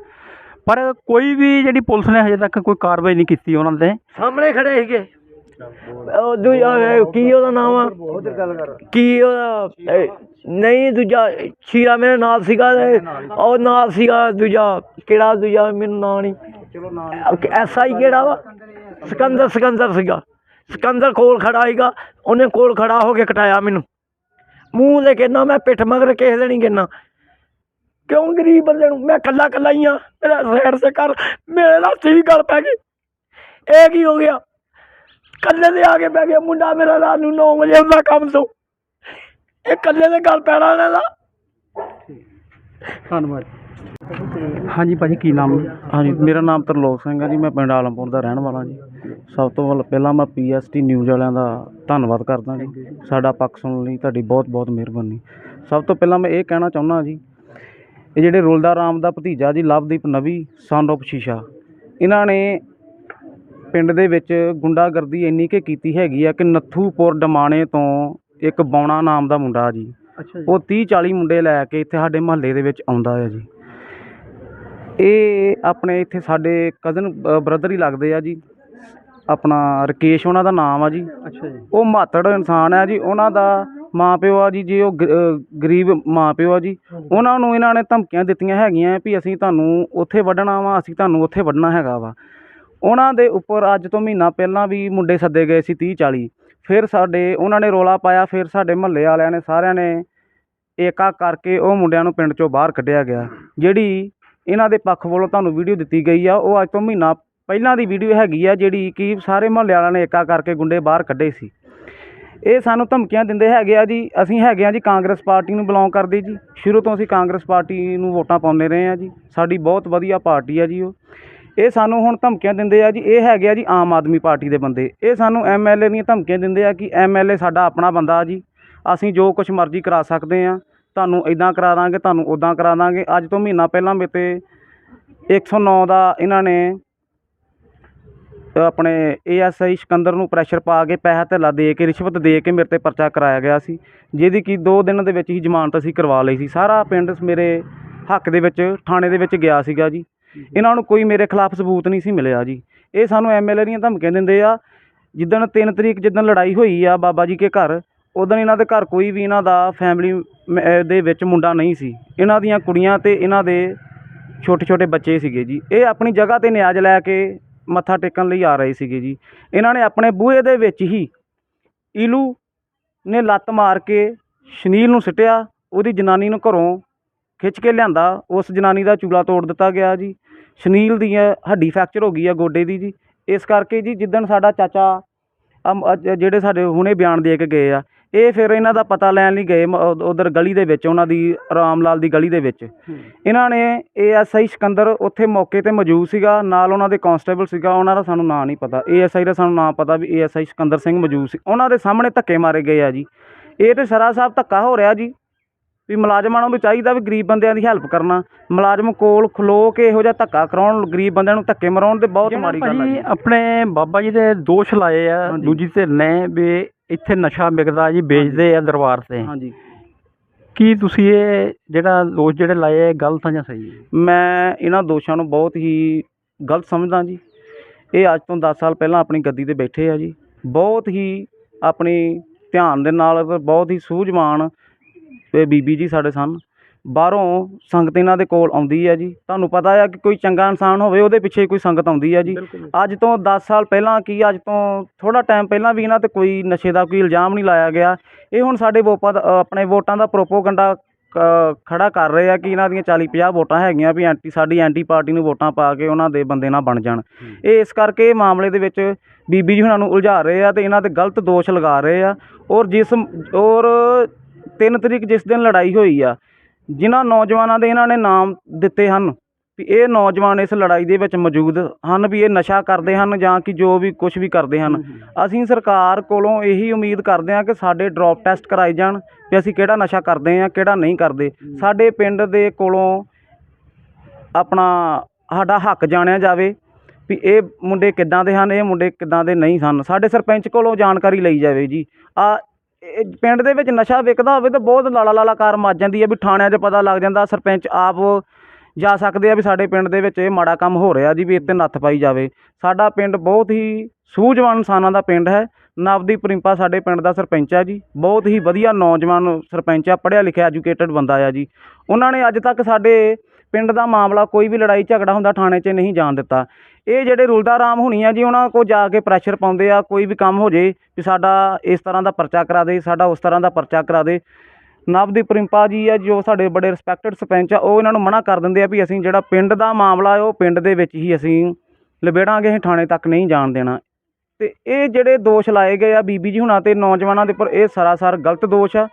ਪਰ ਕੋਈ ਵੀ ਜਿਹੜੀ ਪੁਲਿਸ ਨੇ ਹਜੇ ਤੱਕ ਕੋਈ ਕਾਰਵਾਈ ਨਹੀਂ ਕੀਤੀ ਉਹਨਾਂ ਦੇ। ਸਾਹਮਣੇ ਖੜੇ ਸੀਗੇ। ਉਹ ਦੂਜਾ ਇਹ ਕੀ ਉਹਦਾ ਨਾਮ ਆ? ਕੀ ਉਹਦਾ ਇਹ, ਨਹੀਂ ਦੂਜਾ ਸ਼ੀਰਾ ਮੇਰੇ ਨਾਲ ਸੀਗਾ ਤੇ ਉਹ ਨਾਲ ਸੀਗਾ ਦੂਜਾ ਕਿਹੜਾ ਦੂਜਾ ਮੈਨੂੰ ਨਾਂ ਨਹੀਂ। ਐਸਆਈ ਕਿਹੜਾ ਵਾ? ਸਿਕੰਦਰ ਸਿਕੰਦਰ ਸੀਗਾ। ਸਿਕੰਦਰ ਕੋਲ ਖੜਾ ਸੀਗਾ। ਉਹਨੇ ਕੋਲ ਖੜਾ ਹੋ ਕੇ ਕਟਾਇਆ ਮੈਨੂੰ। ਮੂੰਹ ਦੇ ਕਹਿੰਦਾ ਮੈਂ ਪਿੱਠ ਮਗਰ ਕਿਸੇ ਦੇ ਨਹੀਂ ਕਹਿੰਦਾ ਕਿਉਂ ਗਰੀਬ ਬੰਦੇ ਨੂੰ? ਮੈਂ ਕੱਲਾ ਕੱਲਾ ਹੀ ਆ ਮੇਰਾ ਸਾਈਡ ਸੇ ਕਰ ਮੇਰੇ ਨਾਲ ਵੀ ਗੱਲ ਪੈ ਗਈ। ਇਹ ਕੀ ਹੋ ਗਿਆ? ਕੱਲੇ ਦੇ ਆ ਕੇ ਬਹਿ ਗਿਆ। ਮੁੰਡਾ ਮੇਰਾ ਰਾਤ ਨੂੰ 9 ਵਜੇ ਹੁੰਦਾ ਕੰਮ ਤੋਂ। ਇਹ ਕੱਲੇ ਦੇ ਗੱਲ ਪੈਣਾ ਇਹਨਾਂ ਦਾ। ਧੰਨਵਾਦ। ਹਾਂਜੀ ਭਾਜੀ ਕੀ ਨਾਮ? ਹਾਂਜੀ ਮੇਰਾ ਨਾਮ ਤਰਲੋਕ ਸਿੰਘ ਹੈ ਜੀ। ਮੈਂ ਪਿੰਡ ਆਲਮਪੁਰ ਦਾ ਰਹਿਣ ਵਾਲਾ ਜੀ। ਸਭ ਤੋਂ ਵੱਲ ਪਹਿਲਾਂ ਮੈਂ ਪੀਐਸਟੀ ਨਿਊਜ਼ ਵਾਲਿਆਂ ਦਾ ਧੰਨਵਾਦ ਕਰਦਾ ਜੀ। ਸਾਡਾ ਪੱਖ ਸੁਣਨ ਲਈ ਤੁਹਾਡੀ ਬਹੁਤ ਬਹੁਤ ਮਿਹਰਬਾਨੀ। ਸਭ ਤੋਂ ਪਹਿਲਾਂ ਮੈਂ ਇਹ ਕਹਿਣਾ ਚਾਹੁੰਦਾ ਜੀ ਇਹ ਜਿਹੜੇ ਰੁਲਦਾ ਰਾਮ ਦਾ ਭਤੀਜਾ ਜੀ ਲਵਦੀਪ ਨਵੀ ਸਨ ਆਫ ਸ਼ੀਸ਼ਾ। ਇਹਨਾਂ ਨੇ ਪਿੰਡ ਦੇ ਵਿੱਚ ਗੁੰਡਾਗਰਦੀ ਇੰਨੀ ਕਿ ਕੀਤੀ ਹੈਗੀ ਆ ਕਿ ਨੱਥੂਪੁਰ ਡਮਾਣੇ ਤੋਂ ਇੱਕ ਬੌਣਾ ਨਾਮ ਦਾ ਮੁੰਡਾ ਜੀ ਉਹ 30 40 ਮੁੰਡੇ ਲੈ ਕੇ ਇੱਥੇ ਸਾਡੇ ਮਹੱਲੇ ਦੇ ਵਿੱਚ ਆਉਂਦਾ ਹੈ ਜੀ। ਇਹ ਆਪਣੇ ਇੱਥੇ ਸਾਡੇ ਕਜ਼ਨ ਬ੍ਰਦਰ ਹੀ ਲੱਗਦੇ ਆ ਜੀ। ਆਪਣਾ ਰਕੇਸ਼ ਉਹਨਾਂ ਦਾ ਨਾਮ ਆ ਜੀ। ਅੱਛਾ ਜੀ। ਉਹ ਮਾਤੜ ਇਨਸਾਨ ਹੈ ਜੀ। ਉਹਨਾਂ ਦਾ ਮਾਂ ਪਿਓ ਆ ਜੀ ਜੇ ਉਹ ਗ- ਅਹ ਗਰੀਬ ਮਾਂ ਪਿਓ ਆ ਜੀ ਉਹਨਾਂ ਨੂੰ ਇਹਨਾਂ ਨੇ ਧਮਕੀਆਂ ਦਿੱਤੀਆਂ ਹੈਗੀਆਂ ਵੀ ਅਸੀਂ ਤੁਹਾਨੂੰ ਉੱਥੇ ਵੱਢਣਾ ਵਾ ਅਸੀਂ ਤੁਹਾਨੂੰ ਉੱਥੇ ਵੱਢਣਾ ਹੈਗਾ ਵਾ। ਉਹਨਾਂ ਦੇ ਉੱਪਰ ਅੱਜ ਤੋਂ ਮਹੀਨਾ ਪਹਿਲਾਂ ਵੀ ਮੁੰਡੇ ਸੱਦੇ ਗਏ ਸੀ 30 40 ਫਿਰ ਸਾਡੇ ਉਹਨਾਂ ਨੇ ਰੋਲਾ ਪਾਇਆ ਫਿਰ ਸਾਡੇ ਮਹੱਲੇ ਵਾਲਿਆਂ ਨੇ ਸਾਰਿਆਂ ਨੇ ਏਕਾ ਕਰਕੇ ਉਹ ਮੁੰਡਿਆਂ ਨੂੰ ਪਿੰਡ ਚੋਂ ਬਾਹਰ ਕੱਢਿਆ ਗਿਆ। ਜਿਹੜੀ ਇਹਨਾਂ ਦੇ ਪੱਖ ਵੱਲੋਂ ਤੁਹਾਨੂੰ ਵੀਡੀਓ ਦਿੱਤੀ ਗਈ ਆ ਉਹ ਅੱਜ ਤੋਂ ਮਹੀਨਾ ਪਹਿਲਾਂ ਦੀ ਵੀਡੀਓ ਹੈਗੀ ਆ ਜਿਹੜੀ ਕਿ ਸਾਰੇ ਮਹੱਲੇ ਵਾਲਿਆਂ ਨੇ ਏਕਾ ਕਰਕੇ ਗੁੰਡੇ ਬਾਹਰ ਕੱਢੇ ਸੀ। ਇਹ ਸਾਨੂੰ ਧਮਕੀਆਂ ਦਿੰਦੇ ਹੈਗੇ ਆ ਜੀ, ਅਸੀਂ ਹੈਗੇ ਆ ਜੀ ਕਾਂਗਰਸ ਪਾਰਟੀ ਨੂੰ ਬਿਲੋਂਗ ਕਰਦੇ ਜੀ। ਸ਼ੁਰੂ ਤੋਂ ਅਸੀਂ ਕਾਂਗਰਸ ਪਾਰਟੀ ਨੂੰ ਵੋਟਾਂ ਪਾਉਂਦੇ ਰਹੇ ਆ ਜੀ। ਸਾਡੀ ਬਹੁਤ ਵਧੀਆ ਪਾਰਟੀ ਆ ਜੀ ਉਹ। ਇਹ ਸਾਨੂੰ ਹੁਣ ਧਮਕੀਆਂ ਦਿੰਦੇ ਆ ਜੀ, ਇਹ ਹੈਗੇ ਆ ਜੀ ਆਮ ਆਦਮੀ ਪਾਰਟੀ ਦੇ ਬੰਦੇ। ਇਹ ਸਾਨੂੰ ਐਮਐਲਏ ਦੀਆਂ ਧਮਕੀਆਂ ਦਿੰਦੇ ਆ ਕਿ ਐਮਐਲਏ ਸਾਡਾ ਆਪਣਾ ਬੰਦਾ ਜੀ। ਅਸੀਂ ਜੋ ਕੁਝ ਮਰਜ਼ੀ ਕਰਾ ਸਕਦੇ ਆ। ਤੁਹਾਨੂੰ ਇਦਾਂ ਕਰਾ ਦਾਂਗੇ, ਤੁਹਾਨੂੰ ਉਦਾਂ ਕਰਾ ਦਾਂਗੇ। ਅੱਜ ਤੋਂ ਮਹੀਨਾ ਪਹਿਲਾਂ ਮੇਰੇ ਤੇ 109 ਦਾ ਇਹਨਾਂ ਨੇ ਆਪਣੇ ਏਐਸਆਈ ਸਿਕੰਦਰ ਨੂੰ ਪ੍ਰੈਸ਼ਰ ਪਾ ਕੇ ਪੈਸਾ ਧੇਲਾ ਦੇ ਕੇ, ਰਿਸ਼ਵਤ ਦੇ ਕੇ ਮੇਰੇ ਤੇ ਪਰਚਾ ਕਰਾਇਆ ਗਿਆ ਸੀ। ਜਿਹਦੀ ਕਿ 2 ਦਿਨ ਦੇ ਵਿੱਚ ਹੀ ਜ਼ਮਾਨਤ ਅਸੀਂ ਕਰਵਾ ਲਈ ਸੀ। ਸਾਰਾ ਪਿੰਡ ਮੇਰੇ ਹੱਕ ਦੇ ਵਿੱਚ, ਥਾਣੇ ਦੇ ਵਿੱਚ ਗਿਆ ਸੀਗਾ ਜੀ। ਇਹਨਾਂ ਨੂੰ ਕੋਈ ਮੇਰੇ ਖਿਲਾਫ ਸਬੂਤ ਨਹੀਂ ਸੀ ਮਿਲਿਆ ਜੀ। ਇਹ ਸਾਨੂੰ ਐਮਐਲਏ ਦੀਆਂ ਧਮਕੀਆਂ ਦਿੰਦੇ ਆ। ਜਿੱਦਣ 3 ਤਰੀਕ ਜਿੱਦਣ ਲੜਾਈ ਹੋਈ ਆ ਬਾਬਾ ਜੀ ਕੇ ਘਰ, ਉਦੋਂ ਇਹਨਾਂ ਦੇ ਘਰ ਕੋਈ ਵੀ ਇਹਨਾਂ ਦਾ ਫੈਮਿਲੀ ਦੇ ਵਿੱਚ ਮੁੰਡਾ ਨਹੀਂ ਸੀ। ਇਹਨਾਂ ਦੀਆਂ ਕੁੜੀਆਂ ਤੇ ਇਹਨਾਂ ਦੇ ਛੋਟੇ ਛੋਟੇ ਬੱਚੇ ਸੀਗੇ ਜੀ। ਇਹ ਆਪਣੀ ਜਗ੍ਹਾ ਤੇ ਨਿਆਜ਼ ਲੈ ਕੇ ਮੱਥਾ ਟੇਕਣ ਲਈ ਆ ਰਹੇ ਸੀਗੇ ਜੀ। ਇਹਨਾਂ ਨੇ ਆਪਣੇ ਬੂਹੇ ਦੇ ਵਿੱਚ ਹੀ ਈਲੂ ਨੇ ਲੱਤ ਮਾਰ ਕੇ ਸ਼ਨੀਲ ਨੂੰ ਸਿੱਟਿਆ, ਉਹਦੀ ਜਨਾਨੀ ਨੂੰ ਘਰੋਂ ਖਿੱਚ ਕੇ ਲਿਆਂਦਾ। ਉਸ ਜਨਾਨੀ ਦਾ ਚੂਲਾ ਤੋੜ ਦਿੱਤਾ ਗਿਆ ਜੀ। ਸ਼ਨੀਲ ਦੀ ਹੱਡੀ ਫ੍ਰੈਕਚਰ ਹੋ ਗਈ ਆ ਗੋਡੇ ਦੀ ਜੀ। ਇਸ ਕਰਕੇ ਜੀ ਜਿੱਦਣ ਸਾਡਾ ਚਾਚਾ, ਅਮ ਅੱਜ ਜਿਹੜੇ ਸਾਡੇ ਹੁਣੇ ਬਿਆਨ ਦੇ ਕੇ ਗਏ ਆ ਇਹ ਫਿਰ ਇਹਨਾਂ ਦਾ ਪਤਾ ਲੈਣ ਲਈ ਗਏ ਉਧਰ ਗਲੀ ਦੇ ਵਿੱਚ ਉਹਨਾਂ ਦੀ ਰਾਮ ਲਾਲ ਦੀ ਗਲੀ ਦੇ ਵਿੱਚ। ਇਹਨਾਂ ਨੇ ਏਐਸਆਈ ਸਿਕੰਦਰ ਉੱਥੇ ਮੌਕੇ ਤੇ ਮੌਜੂਦ ਸੀਗਾ ਨਾਲ ਉਹਨਾਂ ਦੇ ਕਾਂਸਟੇਬਲ ਸੀਗਾ ਉਹਨਾਂ ਦਾ ਸਾਨੂੰ ਨਾਂ ਨਹੀਂ ਪਤਾ। ਏਐਸਆਈ ਦਾ ਸਾਨੂੰ ਨਾਂ ਪਤਾ ਵੀ ਏਐਸਆਈ ਸਿਕੰਦਰ ਸਿੰਘ ਮੌਜੂਦ ਸੀ। ਉਹਨਾਂ ਦੇ ਸਾਹਮਣੇ ਧੱਕੇ ਮਾਰੇ ਗਏ ਆ ਜੀ। ਇਹ ਤੇ ਸਰਾ ਸਾਹਿਬ ਧੱਕਾ ਹੋ ਰਿਹਾ ਜੀ ਵੀ ਮੁਲਾਜ਼ਮਾਂ ਨੂੰ ਵੀ ਚਾਹੀਦਾ ਵੀ ਗਰੀਬ ਬੰਦਿਆਂ ਦੀ ਹੈਲਪ ਕਰਨਾ। ਮੁਲਾਜ਼ਮ ਕੋਲ ਖਲੋ ਕੇ ਇਹੋ ਜਿਹਾ ਧੱਕਾ ਕਰਾਉਣ ਗਰੀਬ ਬੰਦਿਆਂ ਨੂੰ ਧੱਕੇ ਮਰਾਉਣ ਤੇ ਬਹੁਤ ਮਾੜੀ ਗੱਲ ਜੀ। ਆਪਣੇ ਬਾਬਾ ਜੀ ਦੇ ਦੋਸ਼ ਲਾਏ ਆ। ਦੂਜੀ ਧਿਰ ਨੇ ਵੀ ਇੱਥੇ ਨਸ਼ਾ ਵਿਕਦਾ ਜੀ ਵੇਚਦੇ ਆ ਦਰਬਾਰ ਤੇ। ਹਾਂਜੀ। ਕੀ ਤੁਸੀਂ ਇਹ ਜਿਹੜਾ ਦੋਸ਼ ਜਿਹੜੇ ਲਾਏ ਆ ਗਲਤ ਆ ਜਾਂ ਸਹੀ ਹੈ ਮੈਂ ਇਹਨਾਂ ਦੋਸ਼ਾਂ ਨੂੰ ਬਹੁਤ ਹੀ ਗਲਤ ਸਮਝਦਾ ਜੀ। ਇਹ ਅੱਜ ਤੋਂ 10 ਸਾਲ ਪਹਿਲਾਂ ਆਪਣੀ ਗੱਦੀ ਤੇ ਬੈਠੇ ਆ ਜੀ। ਬਹੁਤ ਹੀ ਆਪਣੀ ਧਿਆਨ ਦੇ ਨਾਲ ਬਹੁਤ ਹੀ ਸੂਝਵਾਨ ਤੇ ਬੀਬੀ ਜੀ ਸਾਡੇ ਸਨ। ਬਾਹਰੋਂ ਸੰਗਤ ਇਹਨਾਂ ਦੇ ਕੋਲ ਆਉਂਦੀ ਹੈ ਜੀ। ਤੁਹਾਨੂੰ ਪਤਾ ਆ ਕਿ ਕੋਈ ਚੰਗਾ ਇਨਸਾਨ ਹੋਵੇ ਉਹਦੇ ਪਿੱਛੇ ਕੋਈ ਸੰਗਤ ਆਉਂਦੀ ਹੈ ਜੀ। ਅੱਜ ਤੋਂ 10 ਸਾਲ ਪਹਿਲਾਂ ਕੀ ਅੱਜ ਤੋਂ ਥੋੜਾ ਟਾਈਮ ਪਹਿਲਾਂ ਵੀ ਇਹਨਾਂ ਤੇ ਕੋਈ ਨਸ਼ੇ ਦਾ ਕੋਈ ਇਲਜ਼ਾਮ ਨਹੀਂ ਲਾਇਆ ਗਿਆ। ਇਹ ਹੁਣ ਸਾਡੇ ਵੋਪਾਂ ਆਪਣੇ ਵੋਟਾਂ ਦਾ ਪ੍ਰੋਪੋਗੰਡਾ ਖੜਾ ਕਰ ਰਹੇ ਆ ਕਿ ਇਹਨਾਂ ਦੀਆਂ 40 50 ਵੋਟਾਂ ਹੈਗੀਆਂ ਵੀ ਐਂਟੀ ਸਾਡੀ ਐਂਟੀ ਪਾਰਟੀ ਨੂੰ ਵੋਟਾਂ ਪਾ ਕੇ ਉਹਨਾਂ ਦੇ ਬੰਦੇ ਨਾ ਬਣ ਜਾਣ। ਇਹ ਇਸ ਕਰਕੇ ਮਾਮਲੇ ਦੇ ਵਿੱਚ ਬੀਬੀ ਜੀ ਹੁਣਾਂ ਨੂੰ ਉਲਝਾ ਰਹੇ ਆ ਤੇ ਇਹਨਾਂ ਤੇ ਗਲਤ ਦੋਸ਼ ਲਗਾ ਰਹੇ ਆ। ਔਰ ਜਿਸ ਔਰ 3 ਤਰੀਕ ਜਿਸ ਦਿਨ ਲੜਾਈ ਹੋਈ ਆ ਜਿਨ੍ਹਾਂ ਨੌਜਵਾਨਾਂ ਦੇ ਇਹਨਾਂ ਨੇ ਨਾਮ ਦਿੱਤੇ ਹਨ ਵੀ ਇਹ ਨੌਜਵਾਨ ਇਸ ਲੜਾਈ ਦੇ ਵਿੱਚ ਮੌਜੂਦ ਹਨ ਵੀ ਇਹ ਨਸ਼ਾ ਕਰਦੇ ਹਨ ਜਾਂ ਕਿ ਜੋ ਵੀ ਕੁਝ ਵੀ ਕਰਦੇ ਹਨ। ਅਸੀਂ ਸਰਕਾਰ ਕੋਲੋਂ ਇਹੀ ਉਮੀਦ ਕਰਦੇ ਹਾਂ ਕਿ ਸਾਡੇ ਡ੍ਰੌਪ ਟੈਸਟ ਕਰਾਏ ਜਾਣ ਵੀ ਅਸੀਂ ਕਿਹੜਾ ਨਸ਼ਾ ਕਰਦੇ ਹਾਂ ਕਿਹੜਾ ਨਹੀਂ ਕਰਦੇ। ਸਾਡੇ ਪਿੰਡ ਦੇ ਕੋਲੋਂ ਆਪਣਾ ਸਾਡਾ ਹੱਕ ਜਾਣਿਆ ਜਾਵੇ ਵੀ ਇਹ ਮੁੰਡੇ ਕਿੱਦਾਂ ਦੇ ਹਨ ਇਹ ਮੁੰਡੇ ਕਿੱਦਾਂ ਦੇ ਨਹੀਂ ਸਨ। ਸਾਡੇ ਸਰਪੰਚ ਕੋਲੋਂ ਜਾਣਕਾਰੀ ਲਈ ਜਾਵੇ ਜੀ। ਆ ਇਹ ਪਿੰਡ ਦੇ ਵਿੱਚ ਨਸ਼ਾ ਵਿਕਦਾ ਹੋਵੇ ਤਾਂ ਬਹੁਤ ਲਾਲਾ ਲਾਲਾ ਕਾਰ ਮੱਚ ਜਾਂਦੀ ਹੈ ਵੀ ਥਾਣਿਆਂ 'ਚ ਪਤਾ ਲੱਗ ਜਾਂਦਾ, ਸਰਪੰਚ ਆਪ ਜਾ ਸਕਦੇ ਆ ਵੀ ਸਾਡੇ ਪਿੰਡ ਦੇ ਵਿੱਚ ਇਹ ਮਾੜਾ ਕੰਮ ਹੋ ਰਿਹਾ ਜੀ ਵੀ ਇੱਥੇ ਨੱਥ ਪਾਈ ਜਾਵੇ। ਸਾਡਾ ਪਿੰਡ ਬਹੁਤ ਹੀ ਸੂਝਵਾਨ ਇਨਸਾਨਾਂ ਦਾ ਪਿੰਡ ਹੈ। ਨਵਦੀਪ ਪ੍ਰਿੰਪਾ ਸਾਡੇ ਪਿੰਡ ਦਾ ਸਰਪੰਚ ਆ ਜੀ। ਬਹੁਤ ਹੀ ਵਧੀਆ ਨੌਜਵਾਨ ਸਰਪੰਚ ਆ, ਪੜ੍ਹਿਆ ਲਿਖਿਆ ਐਜੂਕੇਟਡ ਬੰਦਾ ਆ ਜੀ। ਉਹਨਾਂ ਨੇ ਅੱਜ ਤੱਕ ਸਾਡੇ ਪਿੰਡ ਦਾ ਮਾਮਲਾ ਕੋਈ ਵੀ ਲੜਾਈ ਝਗੜਾ ਹੁੰਦਾ ਥਾਣੇ 'ਚ ਨਹੀਂ ਜਾਣ ਦਿੱਤਾ। ਇਹ ਜਿਹੜੇ ਰੁਲਦਾ ਰਾਮ ਹੋਣੀ ਆ ਜੀ, ਉਹਨਾਂ ਕੋ ਜਾ ਕੇ ਪ੍ਰੈਸ਼ਰ ਪਾਉਂਦੇ ਆ, ਕੋਈ ਵੀ ਕੰਮ ਹੋ ਜੇ, ਵੀ ਸਾਡਾ ਇਸ ਤਰ੍ਹਾਂ ਦਾ ਪਰਚਾ ਕਰਾ ਦੇ, ਸਾਡਾ ਉਸ ਤਰ੍ਹਾਂ ਦਾ ਪਰਚਾ ਕਰਾ ਦੇ। ਨਵਦੀਪ ਪ੍ਰਿੰਪਾ ਜੀ ਆ, ਜੋ ਸਾਡੇ ਬੜੇ ਰਿਸਪੈਕਟਡ ਸਰਪੰਚ ਆ, ਉਹ ਇਹਨਾਂ ਨੂੰ ਮਨਾ ਕਰ ਦਿੰਦੇ ਆ ਵੀ ਅਸੀਂ ਜਿਹੜਾ ਪਿੰਡ ਦਾ ਮਾਮਲਾ ਹੈ ਉਹ ਪਿੰਡ ਦੇ ਵਿੱਚ ਹੀ ਅਸੀਂ ਲਬੇੜਾਂਗੇ, ਅਸੀਂ ਥਾਣੇ ਤੱਕ ਨਹੀਂ ਜਾਣ ਦੇਣਾ। ਤੇ ਇਹ ਜਿਹੜੇ ਦੋਸ਼ ਲਾਏ ਗਏ ਆ ਬੀਬੀ ਜੀ ਹੁਣਾਂ ਤੇ, ਨੌਜਵਾਨਾਂ ਦੇ ਉੱਪਰ, ਇਹ ਸਰਾਸਰ ਗਲਤ ਦੋਸ਼ ਆ।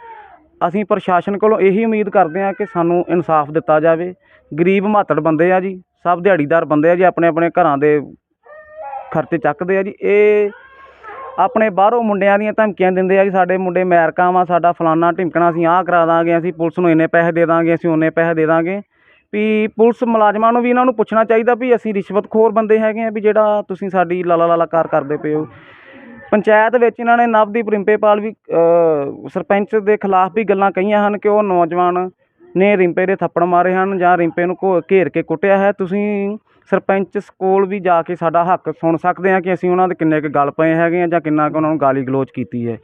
ਅਸੀਂ ਪ੍ਰਸ਼ਾਸਨ ਕੋਲੋਂ ਇਹੀ ਉਮੀਦ ਕਰਦੇ ਹਾਂ ਕਿ ਸਾਨੂੰ ਇਨਸਾਫ ਦਿੱਤਾ ਜਾਵੇ। ਗਰੀਬ ਮਾਤੜ ਬੰਦੇ ਆ ਜੀ, ਸਭ ਦਿਹਾੜੀਦਾਰ ਬੰਦੇ ਆ ਜੀ, ਆਪਣੇ ਆਪਣੇ ਘਰਾਂ ਦੇ ਖਰਚੇ ਚੱਕਦੇ ਆ ਜੀ। ਇਹ ਆਪਣੇ ਬਾਹਰੋਂ ਮੁੰਡਿਆਂ ਦੀਆਂ ਧਮਕੀਆਂ ਦਿੰਦੇ ਆ ਜੀ, ਸਾਡੇ ਮੁੰਡੇ ਅਮਰੀਕਾ ਵਾ, ਸਾਡਾ ਫਲਾਨਾ ਢਿਮਕਣਾ, ਅਸੀਂ ਆਹ ਕਰਾ ਦਾਂਗੇ, ਅਸੀਂ ਪੁਲਿਸ ਨੂੰ ਇੰਨੇ ਪੈਸੇ ਦੇ ਦਾਂਗੇ, ਅਸੀਂ ਉਹਨੇ ਪੈਸੇ ਦੇ ਦਾਂਗੇ। ਵੀ ਪੁਲਿਸ ਮੁਲਾਜ਼ਮਾਂ ਨੂੰ ਵੀ ਇਹਨਾਂ ਨੂੰ ਪੁੱਛਣਾ ਚਾਹੀਦਾ ਵੀ ਅਸੀਂ ਰਿਸ਼ਵਤਖੋਰ ਬੰਦੇ ਹੈਗੇ ਆ ਵੀ ਜਿਹੜਾ ਤੁਸੀਂ ਸਾਡੀ ਲਾਲਾ ਲਾਲਾ ਕਾਰ ਕਰਦੇ ਪਏ ਹੋ। ਪੰਚਾਇਤ ਵਿੱਚ ਇਹਨਾਂ ਨੇ ਨਵਦੀਪ ਰਿੰਪੇਪਾਲ ਵੀ ਸਰਪੰਚ ਦੇ ਖਿਲਾਫ ਵੀ ਗੱਲਾਂ ਕਹੀਆਂ ਹਨ ਕਿ ਉਹ ਨੌਜਵਾਨ ਨੇ ਰਿੰਪੇ ਦੇ ਥੱਪੜ ਮਾਰੇ ਹਨ ਜਾਂ ਰਿੰਪੇ ਨੂੰ ਘੋ- ਘੇਰ ਕੇ ਕੁੱਟਿਆ ਹੈ। ਤੁਸੀਂ ਸਰਪੰਚ ਕੋਲ ਵੀ ਜਾ ਕੇ ਸਾਡਾ ਹੱਕ ਸੁਣ ਸਕਦੇ ਆ ਕਿ ਅਸੀਂ ਉਹਨਾਂ ਦੇ ਕਿੰਨੇ ਕੁ ਗੱਲ ਪਏ ਹੈਗੇ ਆ ਜਾਂ ਕਿੰਨਾ ਕੁ ਉਹਨਾਂ ਨੂੰ ਗਾਲੀ ਗਲੋਚ ਕੀਤੀ ਹੈ।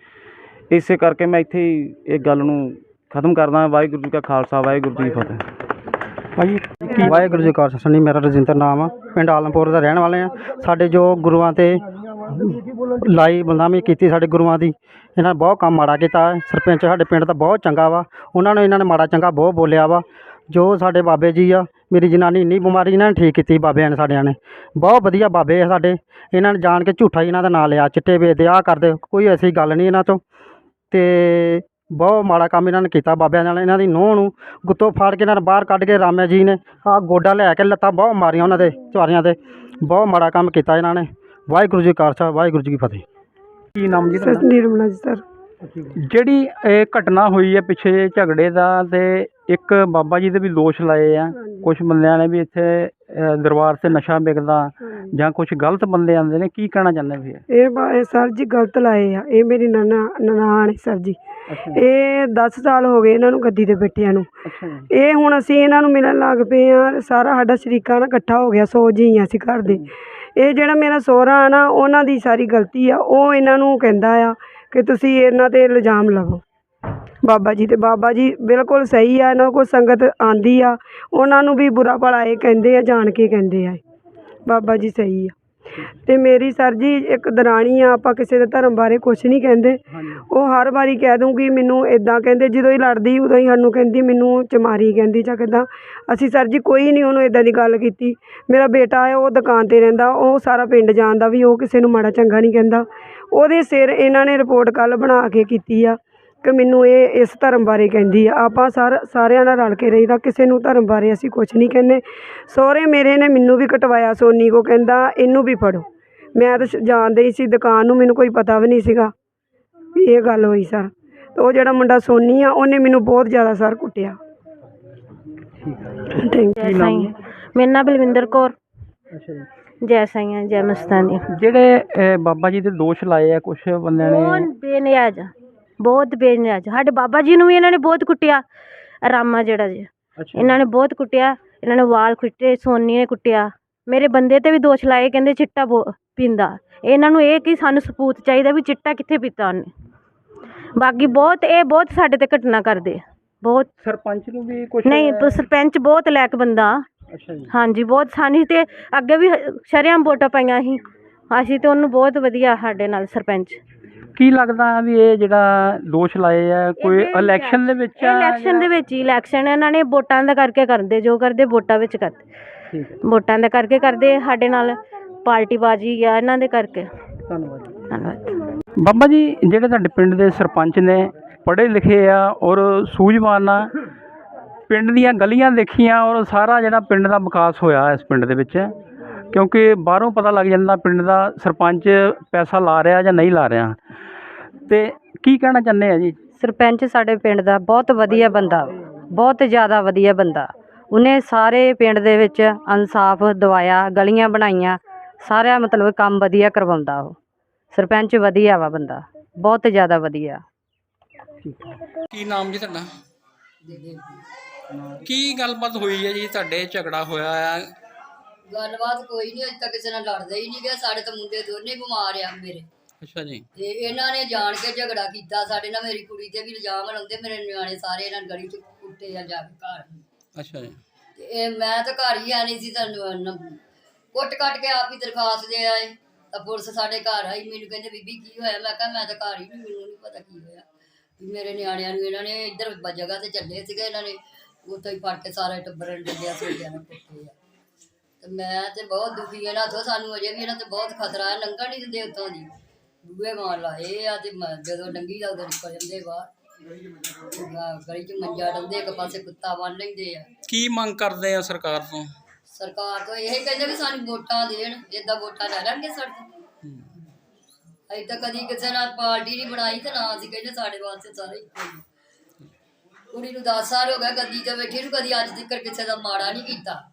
ਇਸੇ ਕਰਕੇ ਮੈਂ ਇੱਥੇ ਹੀ ਇਹ ਗੱਲ ਨੂੰ ਖਤਮ ਕਰਦਾ ਵਾਹਿਗੁਰੂ ਜੀ ਕਾ ਖਾਲਸਾ ਵਾਹਿਗੁਰੂ ਜੀ ਕੀ ਫਤਿਹ। ਭਾਜੀ ਵਾਹਿਗੁਰੂ ਜੀ ਕਾ ਖਾਲਸਾ। ਜੀ ਮੇਰਾ ਰਜਿੰਦਰ ਨਾਮ ਆ। ਪਿੰਡ ਆਲਮਪੁਰ ਦਾ ਰਹਿਣ ਵਾਲੇ ਆ ਸਾਡੇ ਜੋ ਗੁਰੂਆਂ ਤੇ ਲਾਈ ਬਲਦਾਮੀ ਕੀਤੀ ਸਾਡੇ ਗੁਰੂਆਂ ਦੀ। ਇਹਨਾਂ ਨੇ ਬਹੁਤ ਕੰਮ ਮਾੜਾ ਕੀਤਾ। ਹੈ। ਸਰਪੰਚ ਸਾਡੇ ਪਿੰਡ ਦਾ ਬਹੁਤ ਚੰਗਾ ਵਾ। ਉਹਨਾਂ ਨੂੰ ਇਹਨਾਂ ਨੇ ਮਾੜਾ ਚੰਗਾ ਬਹੁਤ ਬੋਲਿਆ ਵਾ। ਜੋ ਸਾਡੇ ਬਾਬੇ ਜੀ ਆ, ਮੇਰੀ ਜਨਾਨੀ ਇੰਨੀ ਬਿਮਾਰੀ ਇਹਨਾਂ ਨੇ ਠੀਕ ਕੀਤੀ ਬਾਬਿਆਂ ਨੇ, ਸਾਡਿਆਂ ਨੇ। ਬਹੁਤ ਵਧੀਆ ਬਾਬੇ ਆ ਸਾਡੇ। ਇਹਨਾਂ ਨੇ ਜਾਣ ਕੇ ਝੂਠਾ ਹੀ ਇਹਨਾਂ ਦਾ ਨਾਂ ਲਿਆ। ਚਿੱਟੇ ਵੇਚਦੇ ਆਹ ਕਰਦੇ ਕੋਈ ਐਸੀ ਗੱਲ ਨਹੀਂ ਇਹਨਾਂ ਤੋਂ। ਤੇ ਬਹੁਤ ਮਾੜਾ ਕੰਮ ਇਹਨਾਂ ਨੇ ਕੀਤਾ ਬਾਬਿਆਂ ਨਾਲ। ਇਹਨਾਂ ਦੀ ਨੂੰਹ ਨੂੰ ਗੁੱਤੋਂ ਫਾੜ ਕੇ ਇਹਨਾਂ ਨੇ ਬਾਹਰ ਕੱਢ ਕੇ ਰਾਮਿਆ ਜੀ ਨੇ ਆਹ ਗੋਡਾ ਲੈ ਕੇ ਲੱਤਾਂ ਬਹੁਤ ਮਾਰੀਆਂ ਉਹਨਾਂ ਦੇ ਝੁਆਰੀਆਂ ਤੇ ਬਹੁਤ ਮਾੜਾ ਕੰਮ ਕੀਤਾ ਇਹਨਾਂ ਨੇ। ਵਾਹਿਗੁਰੂ ਜੀ ਕਾ ਖਾਲਸਾ ਵਾਹਿਗੁਰੂ ਜੀ ਕੀ ਫਤਿਹ। ਕੀ ਨਾਮ ਜੀ ਤੁਹਾਡਾ? ਨਿਰਮਲਾ ਜੀ ਸਰ। ਜਿਹੜੀ ਇਹ ਘਟਨਾ ਹੋਈ ਹੈ ਪਿੱਛੇ ਜਿਹੇ ਝਗੜੇ ਦਾ ਤੇ ਇੱਕ ਬਾਬਾ ਜੀ ਦੇ ਵੀ ਦੋਸ਼ ਲਾਏ ਆ। ਕੁਝ ਬੰਦਿਆਂ ਨੇ ਵੀ ਇੱਥੇ ਦਰਬਾਰ ਤੇ ਨਸ਼ਾ ਵਿਕਦਾ ਜਾਂ ਕੁਝ ਗਲਤ ਬੰਦੇ ਆਉਂਦੇ ਨੇ ਕੀ ਕਹਿਣਾ ਚਾਹੁੰਦੇ ਵੀ ਇਹ ਬਾ- ਇਹ ਸਰ ਜੀ ਗਲਤ ਲਾਏ ਆ। ਇਹ ਮੇਰੀ ਨਨਾ ਨਨਾਣ ਹੈ ਸਰ ਜੀ। ਇਹ 10 ਸਾਲ ਹੋ ਗਏ ਇਹਨਾਂ ਨੂੰ ਗੱਦੀ ਤੇ ਬੈਠਿਆਂ ਨੂੰ। ਅੱਛਾ। ਜੀ ਇਹ ਹੁਣ ਅਸੀਂ ਇਹਨਾਂ ਨੂੰ ਮਿਲਣ ਲੱਗ ਪਏ ਆ। ਸਾਰਾ ਸਾਡਾ ਸ਼ਰੀਕਾ ਨਾ ਇਕੱਠਾ ਹੋ ਗਿਆ ਸੌ ਜੀ ਅਸੀਂ ਘਰ ਦੇ। ਇਹ ਜਿਹੜਾ ਮੇਰਾ ਸਹੁਰਾ ਆ ਨਾ, ਉਹਨਾਂ ਦੀ ਸਾਰੀ ਗਲਤੀ ਆ। ਉਹ ਇਹਨਾਂ ਨੂੰ ਕਹਿੰਦਾ ਆ ਕਿ ਤੁਸੀਂ ਇਹਨਾਂ ਤੇ ਇਲਜ਼ਾਮ ਲਵੋ। ਬਾਬਾ ਜੀ ਤੇ ਬਾਬਾ ਜੀ ਬਿਲਕੁਲ ਸਹੀ ਆ, ਇਹਨਾਂ ਕੋਲ ਸੰਗਤ ਆਉਂਦੀ ਆ। ਉਹਨਾਂ ਨੂੰ ਵੀ ਬੁਰਾ ਭਲਾ ਇਹ ਕਹਿੰਦੇ ਆ, ਜਾਣ ਕੇ ਕਹਿੰਦੇ ਆ। ਬਾਬਾ ਜੀ ਸਹੀ ਆ। ਤੇ ਮੇਰੀ ਸਰ ਜੀ ਇੱਕ ਦਰਾਣੀ ਆ ਆਪਾਂ ਕਿਸੇ ਦੇ ਧਰਮ ਬਾਰੇ ਕੁਝ ਨਹੀਂ ਕਹਿੰਦੇ। ਉਹ ਹਰ ਵਾਰੀ ਕਹਿ ਦੂੰਗੀ ਮੈਨੂੰ ਇਦਾਂ ਕਹਿੰਦੇ ਜਦੋਂ ਹੀ ਲੜਦੀ ਉਦੋਂ ਹੀ ਸਾਨੂੰ ਕਹਿੰਦੀ ਮੈਨੂੰ ਚਮਾਰੀ ਕਹਿੰਦੀ ਜਾਂ ਕਿੱਦਾਂ। ਅਸੀਂ ਸਰ ਜੀ ਕੋਈ ਨਹੀਂ ਉਹਨੂੰ ਇਦਾਂ ਦੀ ਗੱਲ ਕੀਤੀ। ਮੇਰਾ ਬੇਟਾ ਹੈ ਉਹ ਦੁਕਾਨ ਤੇ ਰਹਿੰਦਾ ਉਹ ਸਾਰਾ ਪਿੰਡ ਜਾਣਦਾ ਵੀ ਉਹ ਕਿਸੇ ਨੂੰ ਮਾੜਾ ਚੰਗਾ ਨਹੀਂ ਕਹਿੰਦਾ। ਉਹਦੇ ਸਿਰ ਇਹਨਾਂ ਨੇ ਰਿਪੋਰਟ ਕੱਲ ਬਣਾ ਕੇ ਕੀਤੀ ਆ। ਕਿ ਮੈਨੂੰ ਇਹ ਇਸ ਧਰਮ ਬਾਰੇ ਕਹਿੰਦੀ ਆ। ਆਪਾਂ ਸਾਰ ਸਾਰਿਆਂ ਨਾਲ ਰਲ ਕੇ ਰਹੀਦਾ ਕਿਸੇ ਨੂੰ ਧਰਮ ਬਾਰੇ ਅਸੀਂ ਕੁਝ ਨਹੀਂ ਕਹਿੰਦੇ। ਸਹੁਰੇ ਮੇਰੇ ਨੇ ਮੈਨੂੰ ਵੀ ਕਟਵਾਇਆ ਸੋਨੀ ਕੋ ਕਹਿੰਦਾ ਇਹਨੂੰ ਵੀ ਫੜੋ। ਮੈਂ ਤਾਂ ਜਾਣਦੇ ਹੀ ਸੀ ਦੁਕਾਨ ਨੂੰ ਮੈਨੂੰ ਕੋਈ ਪਤਾ ਵੀ ਨਹੀਂ ਸੀਗਾ ਵੀ ਇਹ ਗੱਲ ਹੋਈ ਸਰ। ਤੇ ਉਹ ਜਿਹੜਾ ਮੁੰਡਾ ਸੋਨੀ ਆ ਉਹਨੇ ਮੈਨੂੰ ਬਹੁਤ ਜ਼ਿਆਦਾ ਸਰ ਕੁੱਟਿਆ। ਥੈਂਕ ਜੀ? ਮੇਰਾ ਨਾਮ ਬਲਵਿੰਦਰ ਕੌਰ। ਅੱਛਾ ਜੀ ਜੈ ਸਾਈਆਂ ਜੈ ਮਸਤਾਨੀ ਜਿਹੜੇ ਬਾਬਾ ਜੀ ਦੇ ਦੋਸ਼ ਲਾਏ ਆ ਕੁਝ ਬੰਦਿਆਂ ਨੇ? ਬਹੁਤ ਬੇਨਿਆਜ ਬਹੁਤ ਬੇਨਿਆਜ ਸਾਡੇ ਬਾਬਾ ਜੀ ਨੂੰ ਵੀ ਇਹਨਾਂ ਨੇ ਬਹੁਤ ਕੁੱਟਿਆ ਰਾਮਾ ਜਿਹੜਾ ਜੀ। ਇਹਨਾਂ ਨੇ ਬਹੁਤ ਕੁੱਟਿਆ ਇਹਨਾਂ ਨੇ ਵਾਲ ਕੁੱਟੇ ਸੋਨੀ ਨੇ ਕੁੱਟਿਆ। ਮੇਰੇ ਬੰਦੇ ਤੇ ਵੀ ਦੋਸ਼ ਲਾਏ ਕਹਿੰਦੇ ਚਿੱਟਾ ਪੀਂਦਾ। ਇਹਨਾਂ ਨੂੰ ਇਹ ਕਿ ਸਾਨੂੰ ਸਬੂਤ ਚਾਹੀਦਾ ਵੀ ਚਿੱਟਾ ਕਿੱਥੇ ਪੀਤਾ ਉਹਨੇ। ਬਾਕੀ ਬਹੁਤ ਇਹ ਬਹੁਤ ਸਾਡੇ ਤੇ ਘਟਨਾ ਕਰਦੇ ਬਹੁਤ ਸਰਪੰਚ ਨੂੰ ਵੀ ਕੁਝ ਨਹੀਂ ਸਰਪੰਚ ਬਹੁਤ ਲੈਕ ਬੰਦਾ। ਅੱਛਾ ਜੀ। ਹਾਂਜੀ ਬਹੁਤ ਸਾਨੀ ਤੇ ਅੱਗੇ ਵੀ ਸ਼ਰਿਆਮ ਵੋਟਾਂ ਪਾਈਆਂ ਸੀ। ਅਸੀਂ ਤੇ ਉਹਨੂੰ ਬਹੁਤ ਵਧੀਆ ਸਾਡੇ ਨਾਲ ਸਰਪੰਚ। ਕੀ ਲੱਗਦਾ ਵੀ ਇਹ ਜਿਹੜਾ ਦੋਸ਼ ਲਾਏ ਆ ਕੋਈ ਇਲੈਕਸ਼ਨ ਦੇ ਵਿੱਚ ਇਹ ਇਲੈਕਸ਼ਨ ਦੇ ਵਿੱਚ ਹੀ ਇਲੈਕਸ਼ਨ ਇਹਨਾਂ ਨੇ ਵੋਟਾਂ ਦਾ ਕਰਕੇ ਕਰਦੇ ਜੋ ਕਰਦੇ ਵੋਟਾਂ ਵਿੱਚ ਕਰਦੇ। ਠੀਕ ਹੈ। ਵੋਟਾਂ ਦਾ ਕਰਕੇ ਕਰਦੇ ਸਾਡੇ ਨਾਲ ਪਾਰਟੀ ਬਾਜੀ ਆ ਇਹਨਾਂ ਦੇ ਕਰਕੇ। ਧੰਨਵਾਦ। ਧੰਨਵਾਦ। ਬਾਬਾ ਜੀ ਜਿਹੜੇ ਤੁਹਾਡੇ ਪਿੰਡ ਦੇ ਸਰਪੰਚ ਨੇ ਪੜ੍ਹੇ ਲਿਖੇ ਆ ਔਰ ਸੂਝਵਾਨ ਆ ਪਿੰਡ ਦੀਆਂ ਗਲੀਆਂ ਦੇਖੀਆਂ ਔਰ ਸਾਰਾ ਜਿਹੜਾ ਪਿੰਡ ਦਾ ਵਿਕਾਸ ਹੋਇਆ ਇਸ ਪਿੰਡ ਦੇ ਵਿੱਚ ਕਿਉਂਕਿ ਬਾਹਰੋਂ ਪਤਾ ਲੱਗ ਜਾਂਦਾ ਪਿੰਡ ਦਾ ਸਰਪੰਚ ਪੈਸਾ ਲਾ ਰਿਹਾ ਜਾਂ ਨਹੀਂ ਲਾ ਰਿਹਾ। ਤੇ ਕੀ ਕਹਿਣਾ ਚਾਹੁੰਦੇ ਆ ਜੀ? ਸਰਪੰਚ ਸਾਡੇ ਪਿੰਡ ਦਾ ਬਹੁਤ ਵਧੀਆ ਬੰਦਾ ਬਹੁਤ ਜ਼ਿਆਦਾ ਵਧੀਆ ਬੰਦਾ। ਉਹਨੇ ਸਾਰੇ ਪਿੰਡ ਦੇ ਵਿੱਚ ਇਨਸਾਫ ਦਵਾਇਆ ਗਲੀਆਂ ਬਣਾਈਆਂ ਸਾਰਾ ਮਤਲਬ ਕੰਮ ਵਧੀਆ ਕਰਵਾਉਂਦਾ ਉਹ। ਸਰਪੰਚ ਵਧੀਆ ਵਾ ਬੰਦਾ ਬਹੁਤ ਜ਼ਿਆਦਾ ਵਧੀਆ। ਕੀ ਨਾਮ ਜੀ ਤੁਹਾਡਾ? ਕੀ ਗੱਲਬਾਤ ਹੋਈ ਹੈ ਜੀ? ਤੁਹਾਡੇ ਝਗੜਾ ਹੋਇਆ ਆ ਗੱਲਬਾਤ ਕੋਈ ਨਹੀਂ ਅਜੇ ਤੱਕ ਕਿਸੇ ਨਾਲ ਲੜਦਾ ਹੀ ਨਹੀਂ ਗਿਆ ਸਾਡੇ ਤਾਂ ਮੁੰਡੇ ਦੋਨੇ ਬਿਮਾਰ ਆ ਮੇਰੇ। ਅੱਛਾ ਜੀ। ਤੇ ਇਹਨਾਂ ਨੇ ਜਾਣ ਕੇ ਝਗੜਾ ਕੀਤਾ ਸਾਡੇ ਨਾਲ ਮੇਰੀ ਕੁੜੀ ਤੇ ਵੀ ਇਲਜ਼ਾਮ ਲਾਉਂਦੇ ਮੇਰੇ ਨਿਆਣੇ ਸਾਰੇ ਇਹਨਾਂ ਗਲੀ ਚ ਕੁੱਟੇ ਆ ਜਾ ਕੇ ਘਰ ਅੱਛਾ ਜੀ। ਤੇ ਇਹ ਮੈਂ ਤਾਂ ਘਰ ਹੀ ਆ ਨਹੀਂ ਸੀ ਤਾਂ ਨ- ਨ- ਕੁੱਟ ਕੱਟ ਕੇ ਆਪ ਹੀ ਦਰਖਾਸਤ ਦੇ ਆਏ। ਤਾਂ ਪੁਲਿਸ ਸਾਡੇ ਘਰ ਆਈ ਮੈਨੂੰ ਕਹਿੰਦੇ ਬੀਬੀ ਕੀ ਹੋਇਆ? ਮੈਂ ਕਿਹਾ ਮੈਂ ਤਾਂ ਘਰ ਹੀ ਨਹੀਂ ਮੈਨੂੰ ਨਹੀਂ ਪਤਾ ਕੀ ਹੋਇਆ। ਵੀ ਮੇਰੇ ਨਿਆਣਿਆਂ ਨੂੰ ਇਹਨਾਂ ਨੇ ਇੱਧਰ ਬ- ਜਗ੍ਹਾ ਤੇ ਚੱਲੇ ਸੀਗੇ ਇਹਨਾਂ ਨੇ ਉੱਥੇ ਹੀ ਫੜ ਕੇ ਸਾਰੇ ਟੱਬਰ ਨੂੰ ਡੱਡਿਆ ਸੋਜਿਆ ਨੂੰ ਕੁੱਟੇ ਆ। ਤੇ ਮੈਂ ਤੇ ਬਹੁਤ ਦੁਖੀ ਇਹਨਾਂ ਤੋਂ ਸਾਨੂੰ ਅਜੇ ਵੀ ਇਹਨਾਂ ਤੇ ਬਹੁਤ ਖਤਰਾ ਹੈ ਲੰਘਣ ਨਹੀਂ ਦਿੰਦੇ ਉੱਥੋਂ ਦੀ। ਬੂਹੇ ਮਾਰ ਲਾਏ ਆ ਤੇ ਮ- ਜਦੋਂ ਲੰਗੀ ਦਾ ਉਦੋਂ ਨਿਕਲ ਜਾਂਦੇ ਬਾਹਰ। ਗ- ਗਲੀ ਚ ਮੰਜਾ ਡੰਦੇ ਇੱਕ ਪਾਸੇ ਕੁੱਤਾ ਬੰਨ ਲੈਂਦੇ ਆ। ਕੀ ਮੰਗ ਕਰਦੇ ਆ ਸਰਕਾਰ ਤੋਂ? ਸਰਕਾਰ ਤੋਂ ਇਹ ਕਹਿੰਦੇ ਵੀ ਸਾਨੂੰ ਵੋਟਾਂ ਦੇਣ ਏਦਾਂ ਵੋਟਾਂ ਲੈ ਲੈਣਗੇ ਸਾਡੇ ਤੋਂ। ਅਜੇ ਤਾਂ ਕਦੀ ਕਿਸੇ ਨਾਲ ਪਾਰਟੀ ਨਹੀਂ ਬਣਾਈ ਤੇ ਨਾ ਅਸੀਂ ਕਹਿੰਦੇ ਸਾਡੇ ਵਾਸਤੇ ਸਾਰੇ ਇੱਕੋ ਹੀ ਆ। ਕੁੜੀ ਨੂੰ 10 ਸਾਲ ਹੋ ਗਏ ਗੱਦੀ ਤੇ ਬੈਠੀ ਨੂੰ ਕਦੀ ਅੱਜ ਤੱਕ ਕਿਸੇ ਦਾ ਮਾੜਾ ਨਹੀਂ ਕੀਤਾ।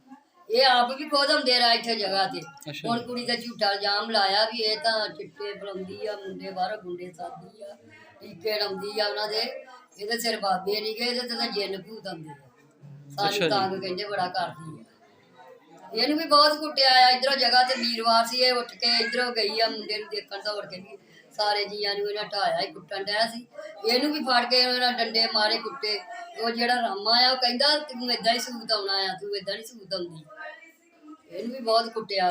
ਇਹ ਆਪ ਵੀ ਖੁਦ ਹੁੰਦੇ ਰਾ ਇੱਥੇ ਜਗ੍ਹਾ ਤੇ। ਅੱਛਾ। ਹੁਣ ਕੁੜੀ ਦਾ ਝੂਠਾ ਇਲਜ਼ਾਮ ਲਾਇਆ ਵੀ ਇਹ ਤਾਂ ਚਿੱਟੇ ਬੁਲਾਉਂਦੀ ਆ ਮੁੰਡੇ ਬਾਹਰ ਗੁੰਡੇ ਸਾਦੀ ਆ ਟੀਕੇ ਲਾਉਂਦੀ ਆ ਉਹਨਾਂ ਦੇ। ਇਹਦੇ ਸਿਰ ਬਾਬੇ ਨਹੀਂ ਗਏ ਇਹਦੇ ਤੇ ਤਾਂ ਜਿੰਨ ਭੂਤ ਆਉਂਦੇ ਆ। ਅੱਛਾ ਜੀ। ਸਾਨੂੰ ਤੰਗ ਕਹਿੰਦੇ ਬੜਾ ਕਰਦੀ ਆ। ਇਹਨੂੰ ਵੀ ਬਹੁਤ ਕੁੱਟਿਆ ਆ ਇਧਰੋਂ ਜਗ੍ਹਾ ਤੇ ਵੀਰਵਾਰ ਸੀ ਇਹ ਉੱਠ ਕੇ ਇਧਰੋਂ ਗਈ ਆ ਮੁੰਡੇ ਨੂੰ ਦੇਖਣ ਦੌੜ ਕੇ ਵੀ ਸਾਰੇ ਜੀਆਂ ਨੂੰ ਇਹਨਾਂ ਢਾਇਆ ਹੀ ਕੁੱਟਣ ਡਿਆ ਸੀ। ਇਹਨੂੰ ਵੀ ਫੜ ਕੇ ਇਹਨਾਂ ਡੰਡੇ ਮਾਰੇ ਕੁੱਟੇ। ਉਹ ਜਿਹੜਾ ਰਾਮਾ ਆ ਉਹ ਕਹਿੰਦਾ ਤੂੰ ਇਦਾਂ ਹੀ ਸੂਤ ਆਉਣਾ ਆ ਤੂੰ ਇਦਾਂ ਨਹੀਂ ਸੂਤ ਆਉਂਦੀ। ਇਹਨੂੰ ਵੀ ਬਹੁਤ ਕੁੱਟਿਆ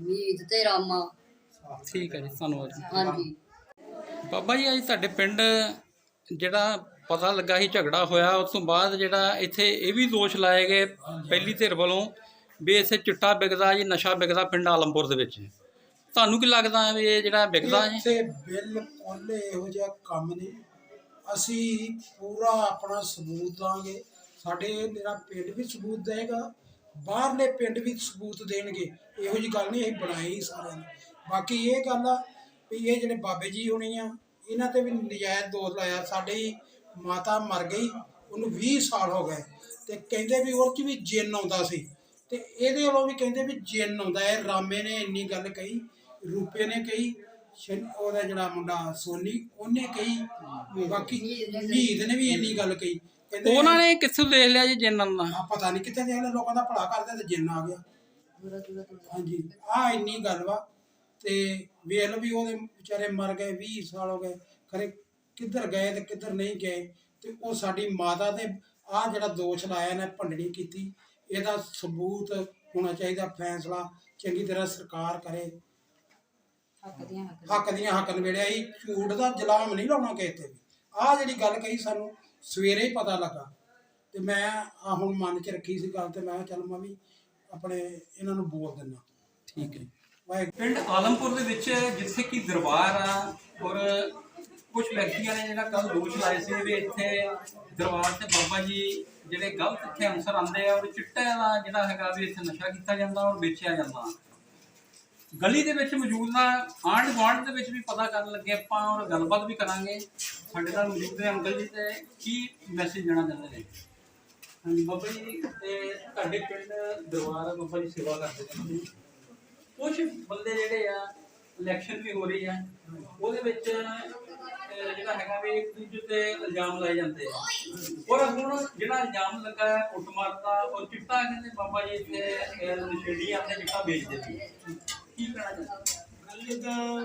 ਮੀਤ ਤੇ ਰਾਮਾ। ਠੀਕ ਹੈ ਜੀ ਧੰਨਵਾਦ ਜੀ। ਹਾਂਜੀ। ਬਾਬਾ ਜੀ ਅੱਜ ਤੁਹਾਡੇ ਪਿੰਡ ਜਿਹੜਾ ਪਤਾ ਲੱਗਾ ਸੀ ਝਗੜਾ ਹੋਇਆ ਉਸ ਤੋਂ ਬਾਅਦ ਜਿਹੜਾ ਇੱਥੇ ਇਹ ਵੀ ਦੋਸ਼ ਲਾਏ ਗਏ ਪਹਿਲੀ ਧਿਰ ਵੱਲੋਂ ਵੀ ਇੱਥੇ ਚਿੱਟਾ ਵਿਕਦਾ ਜੀ ਨਸ਼ਾ ਵਿਕਦਾ ਪਿੰਡ ਆਲਮਪੁਰ ਦੇ ਵਿੱਚ। ਤੁਹਾਨੂੰ ਕੀ ਲੱਗਦਾ ਹੈ ਵੀ ਇਹ ਜਿਹੜਾ ਵਿਕਦਾ ਹੈ ਇੱਥੇ ਬਿਲਕੁਲ ਇਹੋ ਜਿਹਾ ਕੰਮ ਨਹੀਂ। ਅਸੀਂ ਪੂਰਾ ਆਪਣਾ ਸਬੂਤ ਦਾਂਗੇ ਸਾਡੇ ਮੇਰਾ ਪਿੰਡ ਵੀ ਸਬੂਤ ਦੇਗਾ। ਬਾਹਰਲੇ ਪਿੰਡ ਵੀ ਸਬੂਤ ਦੇਣਗੇ। ਇਹੋ ਜੀ ਗੱਲ ਨਹੀਂ ਅਸੀਂ ਬਣਾਈ ਸਾਰਿਆਂ ਨੇ। ਬਾਕੀ ਇਹ ਗੱਲ ਆ ਵੀ ਇਹ ਜਿਹੜੇ ਬਾਬੇ ਜੀ ਹੋਣੇ ਆ ਇਹਨਾਂ ਤੇ ਵੀ ਨਜਾਇਜ਼ ਦੋਸ਼ ਲਾਇਆ। ਸਾਡੀ ਮਾਤਾ ਮਰ ਗਈ ਉਹਨੂੰ 20 ਸਾਲ ਹੋ ਗਏ। ਤੇ ਕਹਿੰਦੇ ਵੀ ਉਹ 'ਚ ਵੀ ਜਿੰਨ ਆਉਂਦਾ ਸੀ। ਤੇ ਇਹਦੇ ਵੱਲੋਂ ਵੀ ਕਹਿੰਦੇ ਵੀ ਜਿੰਨ ਆਉਂਦਾ। ਹੈ ਰਾਮੇ ਨੇ ਇੰਨੀ ਗੱਲ ਕਹੀ ਰੂਪੇ ਨੇ ਕਹੀ ਉਹਦਾ ਜਿਹੜਾ ਮੁੰਡਾ ਸੋਨੀ ਉਹਨੇ ਕਹੀ। ਬਾਕੀ ਮੀਤ ਨੇ ਵੀ ਇੰਨੀ ਗੱਲ ਕਹੀ। ਉਹਨਾਂ ਨੇ ਕਿੱਥੋਂ ਦੇਖ ਲਿਆ ਜੀ ਜਿੰਨਾਂ ਦਾ? ਆ ਪਤਾ ਨਹੀਂ ਕਿੱਥੇ ਦੇ ਲੋਕਾਂ ਦਾ ਭਲਾ ਕਰਦੇ ਤੇ ਜਿੰਨ ਆ ਗਿਆ। ਹਾਂਜੀ ਆ ਇੰਨੀ ਗੱਲ ਵਾ। ਤੇ ਵੇਖ ਲਓ ਵੀ ਉਹਦੇ ਵਿਚਾਰੇ ਮਰ ਗਏ 20 ਸਾਲ ਹੋ ਗਏ ਖਰੇ ਕਿੱਧਰ ਗਏ ਤੇ ਕਿੱਧਰ ਨਹੀਂ ਗਏ। ਤੇ ਉਹ ਸਾਡੀ ਮਾਤਾ ਤੇ ਆ ਜਿਹੜਾ ਦੋਸ਼ ਲਾਇਆ ਨੇ ਭੰਡਣੀ ਕੀਤੀ ਇਹਦਾ ਸਬੂਤ ਹੋਣਾ ਚਾਹੀਦਾ ਫੈਸਲਾ ਚੰਗੀ ਤਰ੍ਹਾਂ ਸਰਕਾਰ ਕਰੇ। ਹੱਕ ਦੀਆਂ ਹੱਕ ਨਵੇੜਿਆ ਹੀ ਝੂਠ ਦਾ ਜਲਾਮ ਨਹੀਂ ਲਾਉਣਾ ਕਿਸੇ ਤੇ ਵੀ। ਆ ਜਿਹੜੀ ਗੱਲ ਕਹੀ ਸਾਨੂੰ ਸਵੇਰੇ ਹੀ ਪਤਾ ਲੱਗਾ ਤੇ ਮੈਂ ਆ ਹੁਣ ਮਨ 'ਚ ਰੱਖੀ ਸੀ ਗੱਲ ਤੇ ਮੈਂ ਕਿਹਾ ਚੱਲ ਮੈਂ ਵੀ ਆਪਣੇ ਇਹਨਾਂ ਨੂੰ ਬੋਲ ਦਿੰਦਾ ਠੀਕ ਹੈ। ਪਿੰਡ ਆਲਮਪੁਰ ਦੇ ਵਿੱਚ ਜਿੱਥੇ ਕਿ ਦਰਬਾਰ ਆ ਔਰ ਕੁਝ ਵਿਅਕਤੀਆਂ ਨੇ ਜਿਹੜਾ ਕੱਲ ਦੋਸ਼ ਲਾਏ ਸੀ ਵੀ ਇੱਥੇ ਦਰਬਾਰ ਤੇ ਬਾਬਾ ਜੀ ਜਿਹੜੇ ਗਲਤ ਇੱਥੇ ਅਨਸਰ ਆਉਂਦੇ ਆ ਔਰ ਚਿੱਟੇ ਦਾ ਜਿਹੜਾ ਹੈਗਾ ਵੀ ਇੱਥੇ ਨਸ਼ਾ ਕੀਤਾ ਜਾਂਦਾ ਔਰ ਵੇਚਿਆ ਜਾਂਦਾ। ਗਲੀ ਦੇ ਵਿੱਚ ਮੌਜੂਦ ਨਾ ਆਂਢ ਗੁਆਂਢ ਦੇ ਵਿੱਚ ਵੀ ਪਤਾ ਕਰਨ ਲੱਗੇ ਆਪਾਂ ਔਰ ਗੱਲਬਾਤ ਵੀ ਕਰਾਂਗੇ। ਸਾਡੇ ਨਾਲ ਮੌਜੂਦ ਨੇ ਅੰਕਲ ਜੀ ਤੇ ਕੀ ਮੈਸੇਜ ਦੇਣਾ ਚਾਹੁੰਦੇ ਨੇ? ਹਾਂਜੀ ਬਾਬਾ ਜੀ ਤੇ ਤੁਹਾਡੇ ਪਿੰਡ ਦਰਬਾਰ ਬਾਬਾ ਜੀ ਸੇਵਾ ਕਰਦੇ ਨੇ। ਕੁਝ ਬੰਦੇ ਜਿਹੜੇ ਆ ਇਲੈਕਸ਼ਨ ਵੀ ਹੋ ਰਹੀ ਆ ਉਹਦੇ ਵਿੱਚ ਜਿਹੜਾ ਹੈਗਾ ਵੀ ਇੱਕ ਦੂਜੇ ਤੇ ਇਲਜ਼ਾਮ ਲਾਏ ਜਾਂਦੇ ਆ। ਔਰ ਹੁਣ ਜਿਹੜਾ ਇਲਜ਼ਾਮ ਲੱਗਾ ਹੈ ਕੁੱਟਮਾਰ ਦਾ ਔਰ ਚਿੱਟਾ ਕਹਿੰਦੇ ਬਾਬਾ ਜੀ ਇੱਥੇ ਅਹ, ਨਸ਼ੇੜੀ ਆਪਣੇ ਚਿੱਟਾ ਵੇਚਦੇ ਸੀ ਕੀ ਗੱਲ ਤਾਂ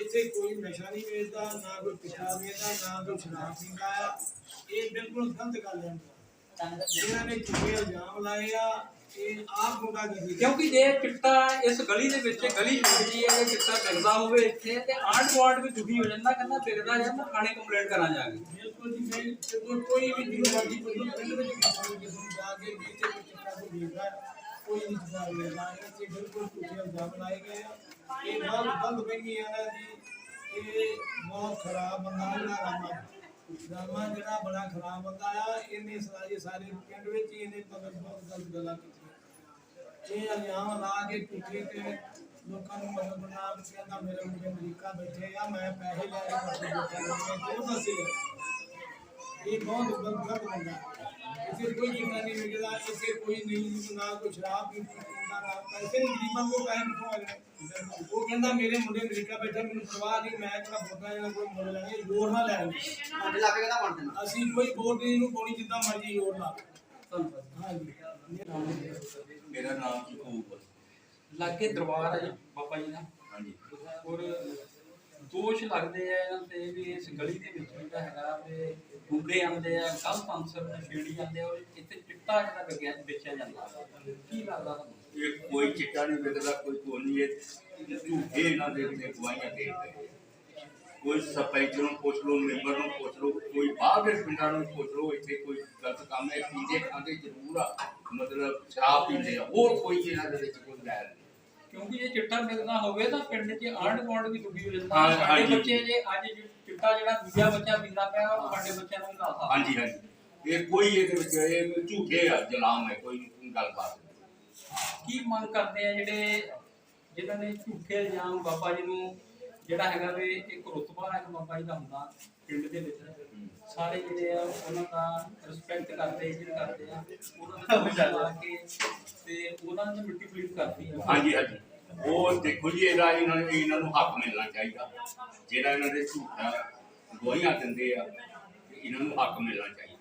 ਇੱਥੇ ਕੋਈ ਨਸ਼ਾ ਨਹੀਂ ਵੇਚਦਾ ਨਾ ਕੋਈ ਪਿਸ਼ਾਬ ਵੇਚਦਾ ਨਾ ਕੋਈ ਸ਼ਰਾਬ ਪੀਂਦਾ ਆ। ਇਹ ਬਿਲਕੁਲ ਗਲਤ ਗੱਲ ਹੈ। ਇਹਨਾਂ ਨੇ ਝੂਠੇ ਇਲਜ਼ਾਮ ਲਾਏ ਆ ਇਹ ਆਪ ਮੁੰਡਾ ਨਹੀਂ ਕਿਉਂਕਿ ਜੇ ਚਿੱਟਾ ਇਸ ਗਲੀ ਦੇ ਵਿੱਚ ਗਲੀ ਛੁੱਟਦੀ ਹੈ ਜੇ ਚਿੱਟਾ ਵਿਕਦਾ ਹੋਵੇ ਇੱਥੇ ਤੇ ਆਂਢ ਗੁਆਂਢ ਵੀ ਦੁਖੀ ਹੋ ਜਾਂਦਾ ਕਹਿੰਦਾ ਵਿਕਦਾ ਜਾਂ ਮੈਂ ਥਾਣੇ ਕੰਪਲੇਂਟ ਕਰਾਂ ਜਾ ਕੇ। ਬਿਲਕੁਲ ਜੀ ਮੈਂ ਕੋਈ ਵੀ ਕੋਈ ਪਿੰਡ ਵਿੱਚ ਜਾ ਕੇ ਵੀ ਤੇ ਚਿੱਟਾ ਕੋਈ ਵੇਚਦਾ ਹੈ, ਕੋਈ ਨਹੀਂ ਚਿੱਟਾ ਵੇਚਦਾ ਇੱਥੇ ਬਿਲਕੁਲ ਝੂਠੇ ਇਲਜ਼ਾਮ ਲਾਏ ਗਏ ਆ ਇਹ ਬਹੁਤ ਗਲਤ ਬਣੀ ਹੈ ਨਾ ਜੀ ਇਹ ਬਹੁਤ ਖਰਾਬ ਬੰਦਾ ਜਿਹੜਾ ਰਾਮਾ ਰਾਮਾ ਜਿਹੜਾ ਬੜਾ ਖਰਾਬ ਬੰਦਾ ਆ ਇਹਨੇ ਸਾਰੇ ਸਾਰੇ ਪਿੰਡ ਵਿੱਚ ਹੀ ਇਹਨੇ ਮਗਰ ਬਹੁਤ ਗਲਤ ਗੱਲਾਂ ਕੀਤੀਆਂ ਇਹ ਇਲਜ਼ਾਮ ਲਾ ਕੇ ਝੂਠੇ ਤੇ ਲੋਕਾਂ ਨੂੰ ਮਦਦ ਬਣਾ ਕੇ ਕਹਿੰਦਾ ਮੇਰੇ ਮੁੰਡੇ ਅਮਰੀਕਾ ਬੈਠੇ ਆ ਮੈਂ ਪੈਸੇ ਲੈ ਕੇ ਆਪਣੇ ਲੋਕਾਂ ਨੂੰ ਜੋ ਦੱਸੇ ਇਹ ਬਹੁਤ ਗਲਤ ਗਲਤ ਬੰਦਾ ਹੈ। ਇੱਥੇ ਕੋਈ ਜਿੰਨਾ ਨਹੀਂ ਵਿਕਦਾ ਇੱਥੇ ਕੋਈ ਨਹੀਂ ਨਾ ਕੋਈ ਸ਼ਰਾਬ ਪੀਂਦਾ ਨਾ ਨਾ ਪੈਸੇ ਨਹੀਂ ਗਰੀਬਾਂ ਕੋਲ ਪੈਸੇ ਕਿੱਥੋਂ ਆ ਜਾਣੇ ਉਹ ਕਹਿੰਦਾ ਮੇਰੇ ਮੁੰਡੇ ਅਮਰੀਕਾ ਬੈਠੇ ਮੈਨੂੰ ਪਰਵਾਹ ਨਹੀਂ ਮੈਂ ਕਿਹੜਾ ਬੋਲਦਾ ਜਿਹੜਾ ਕੋਈ ਮੁੱਲ ਲੈਣੇ ਜ਼ੋਰ ਨਾ ਲੈਣ ਸਾਡੇ ਲੱਖ ਦਾ ਬਣ ਦੇਣਾ ਅਸੀਂ ਕੋਈ ਵੋਟ ਨਹੀਂ ਨੂੰ ਪਾਉਣੀ ਜਿੱਦਾਂ ਮਰਜ਼ੀ ਜ਼ੋਰ ਲਾ ਹਾਂਜੀ ਮੇਰਾ ਨਾਮ ਯਕੂਬ ਲਾਗੇ ਦਰਬਾਰ ਹੈ ਜੀ ਬਾਬਾ ਜੀ ਦਾ ਹਾਂਜੀ ਔਰ ਦੋਸ਼ ਲੱਗਦੇ ਆ ਇਹਨਾਂ ਤੇ ਵੀ ਇਸ ਗਲੀ ਦੇ ਵਿੱਚ ਜਿਹੜਾ ਹੈਗਾ ਵੀ ਗੁੰਡੇ ਆਉਂਦੇ ਆ ਗਲਤ ਅੰਸਰ ਨਸ਼ੇੜੀ ਆਉਂਦੇ ਆ ਔਰ ਇੱਥੇ ਚਿੱਟਾ ਜਿਹੜਾ ਵਿਕਿਆ ਵੇਚਿਆ ਜਾਂਦਾ। ਕੀ ਲੱਗਦਾ ਤੁਹਾਨੂੰ ਇਹ ਕੋਈ ਚਿੱਟਾ ਨਹੀਂ ਵਿਕਦਾ, ਕੋਈ ਕੋਈ ਨਹੀਂ ਝੂਠੇ ਇਹਨਾਂ ਦੇ ਉੱਤੇ ਗਵਾਹੀਆਂ ਦੇ ਰਹੇ ਕੋਈ ਸਰਪੰਚ ਨੂੰ ਪੁੱਛ ਲਓ, ਮੈਂਬਰ ਨੂੰ ਪੁੱਛ ਲਓ, ਕੋਈ ਬਾਹਰ ਦੇ ਪਿੰਡਾਂ ਨੂੰ ਪੁੱਛ ਲਓ, ਇੱਥੇ ਕੋਈ ਗਲਤ ਕੰਮ ਹੈ, ਪੀਂਦੇ ਖਾਂਦੇ ਜ਼ਰੂਰ ਆ, ਮਤਲਬ ਸ਼ਰਾਬ ਪੀਂਦੇ ਆ, ਹੋਰ ਕੋਈ ਇਹਨਾਂ ਦੇ ਵਿੱਚ ਕੋਈ ਲੈਣ ਕਿਉਂਕਿ ਜੇ ਚਿੱਟਾ ਵਿਕਦਾ ਹੋਵੇ ਤਾਂ ਪਿੰਡ 'ਚ ਆਂਢ ਗੁਆਂਢ ਵੀ ਦੁਖੀ ਹੋ ਜਾਂਦਾ ਹਾਂ, ਸਾਡੇ ਹਾਂਜੀ। ਬੱਚੇ ਜੇ ਅੱਜ ਜ- ਚਿੱਟਾ ਜਿਹੜਾ ਦੂਜਾ ਬੱਚਾ ਪੀਂਦਾ ਪਿਆ ਉਹ ਸਾਡੇ ਬੱਚਿਆਂ ਨੂੰ ਵੀ ਲਾ ਸਕਦਾ ਹਾਂਜੀ ਹਾਂਜੀ। ਇਹ ਕੋਈ ਇਹਦੇ ਵਿੱਚ ਇਹ ਝੂਠੇ ਆ ਜਲਾਮ ਹੈ ਕੋਈ ਗੱਲਬਾਤ ਨਹੀਂ। ਕੀ ਮੰਗ ਕਰਦੇ ਆ ਜਿਹੜੇ ਜਿਨ੍ਹਾਂ ਨੇ ਝੂਠੇ ਇਲਜ਼ਾਮ ਬਾਬਾ ਜੀ ਨੂੰ ਜਿਹੜਾ ਹੈਗਾ ਵੀ ਇੱਕ ਰੁਤਬਾ ਇੱਕ ਬਾਬਾ ਜੀ ਦਾ ਹੁੰਦਾ ਪਿੰਡ ਦੇ ਵਿੱਚ ਸਾਰੇ ਜਿਹੜੇ ਆ ਉਹਨਾਂ ਦਾ ਰਿਸਪੈਕਟ ਕਰਦੇ ਇੱਜ਼ਤ ਕਰਦੇ ਆ। ਉਹਨਾਂ ਦਾ ਬਚਾ ਕੇ ਤੇ ਉਹਨਾਂ ਦੀ ਮਿੱਟੀ ਪਲੀਟ ਕਰਦੀ ਆ। ਹਾਂਜੀ ਹਾਂਜੀ। ਉਹ ਦੇਖੋ ਜੀ ਇਹਦਾ ਇਹਨਾਂ ਨੂੰ ਇਹਨਾਂ ਨੂੰ ਹੱਕ ਮਿਲਣਾ ਚਾਹੀਦਾ। ਜਿਹੜਾ ਇਹਨਾਂ ਦੇ ਝੂਠਾ ਗਵਾਹੀਆਂ ਦਿੰਦੇ ਆ ਇਹਨਾਂ ਨੂੰ ਹੱਕ ਮਿਲਣਾ ਚਾਹੀਦਾ।